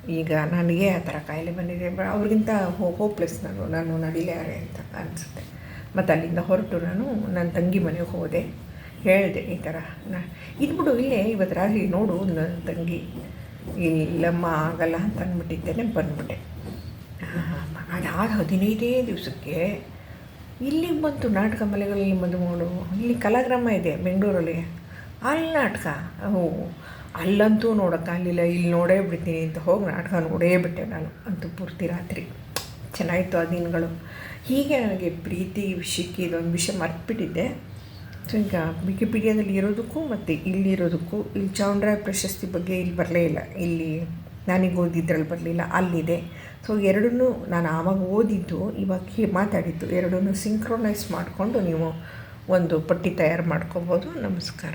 A: ಈಗ ನನಗೆ ಆ ಥರ ಕಾಯಿಲೆ ಬಂದಿದೆ. ಬ, ಅವ್ರಿಗಿಂತ ಹೋಪ್ಲೆಸ್ ನಾನು ನಾನು ನಡಿಲಾರೆ ಅಂತ ಅನಿಸುತ್ತೆ. ಮತ್ತು ಅಲ್ಲಿಂದ ಹೊರಟು ನಾನು, ನನ್ನ ತಂಗಿ ಮನೆಗೆ ಹೋದೆ. ಹೇಳಿದೆ ಈ ಥರ. ನಾ ಇದ್ಬಿಡು ಇಲ್ಲೇ ಇವತ್ತು ರಾತ್ರಿ ನೋಡು, ನನ್ನ ತಂಗಿ. ಇಲ್ಲಮ್ಮ ಆಗಲ್ಲ ಅಂತ ಅಂದ್ಬಿಟ್ಟಿದ್ದೇನೆ, ಬಂದ್ಬಿಟ್ಟೆ. ಅದಾದ ಹದಿನೈದೇ ದಿವಸಕ್ಕೆ ಇಲ್ಲಿಗೆ ಬಂತು ನಾಟಕ ಮಲೆಗಳಲ್ಲಿ ಮದುಮಗಳು ಇಲ್ಲಿ ಕಲಾಗ್ರಾಮ ಇದೆ, ಬೆಂಗಳೂರಲ್ಲಿ. ಅಲ್ಲಿ ನಾಟಕ. ಓ ಅಲ್ಲಂತೂ ನೋಡೋಕ್ಕಾಗಲಿಲ್ಲ ಇಲ್ಲಿ ನೋಡೇ ಬಿಡ್ತೀನಿ ಅಂತ ಹೋಗಿ ನಾಟಕ ನೋಡೇ ಬಿಟ್ಟೆ ನಾನು. ಅಂತೂ ಪೂರ್ತಿ ರಾತ್ರಿ. ಚೆನ್ನಾಗಿತ್ತು ಆ ದಿನಗಳು. ಹೀಗೆ ನನಗೆ ಪ್ರೀತಿ ವಿಷಯಕ್ಕೆ ಇದೊಂದು ವಿಷಯ ಮರ್ತ್ಬಿಟ್ಟಿದ್ದೆ. ಸೊ ಈಗ ವಿಕಿಪೀಡಿಯಾದಲ್ಲಿ ಇರೋದಕ್ಕೂ ಮತ್ತು ಇಲ್ಲಿರೋದಕ್ಕೂ ಇಲ್ಲಿ ಚೌಂಡ್ರಾಯ ಪ್ರಶಸ್ತಿ ಬಗ್ಗೆ ಇಲ್ಲಿ ಬರಲೇ ಇಲ್ಲ. ಇಲ್ಲಿ ನನಗೆ ಓದಿದ್ರಲ್ಲಿ ಬರಲಿಲ್ಲ, ಅಲ್ಲಿದೆ. ಸೊ ಎರಡನ್ನೂ ನಾನು ಆವಾಗ ಓದಿದ್ದು, ಇವಾಗ ಮಾತಾಡಿದ್ದು, ಎರಡನ್ನೂ ಸಿಂಕ್ರೊನೈಸ್ ಮಾಡಿಕೊಂಡು ನೀವು ಒಂದು ಪಟ್ಟಿ ತಯಾರು ಮಾಡ್ಕೋಬೋದು. ನಮಸ್ಕಾರ.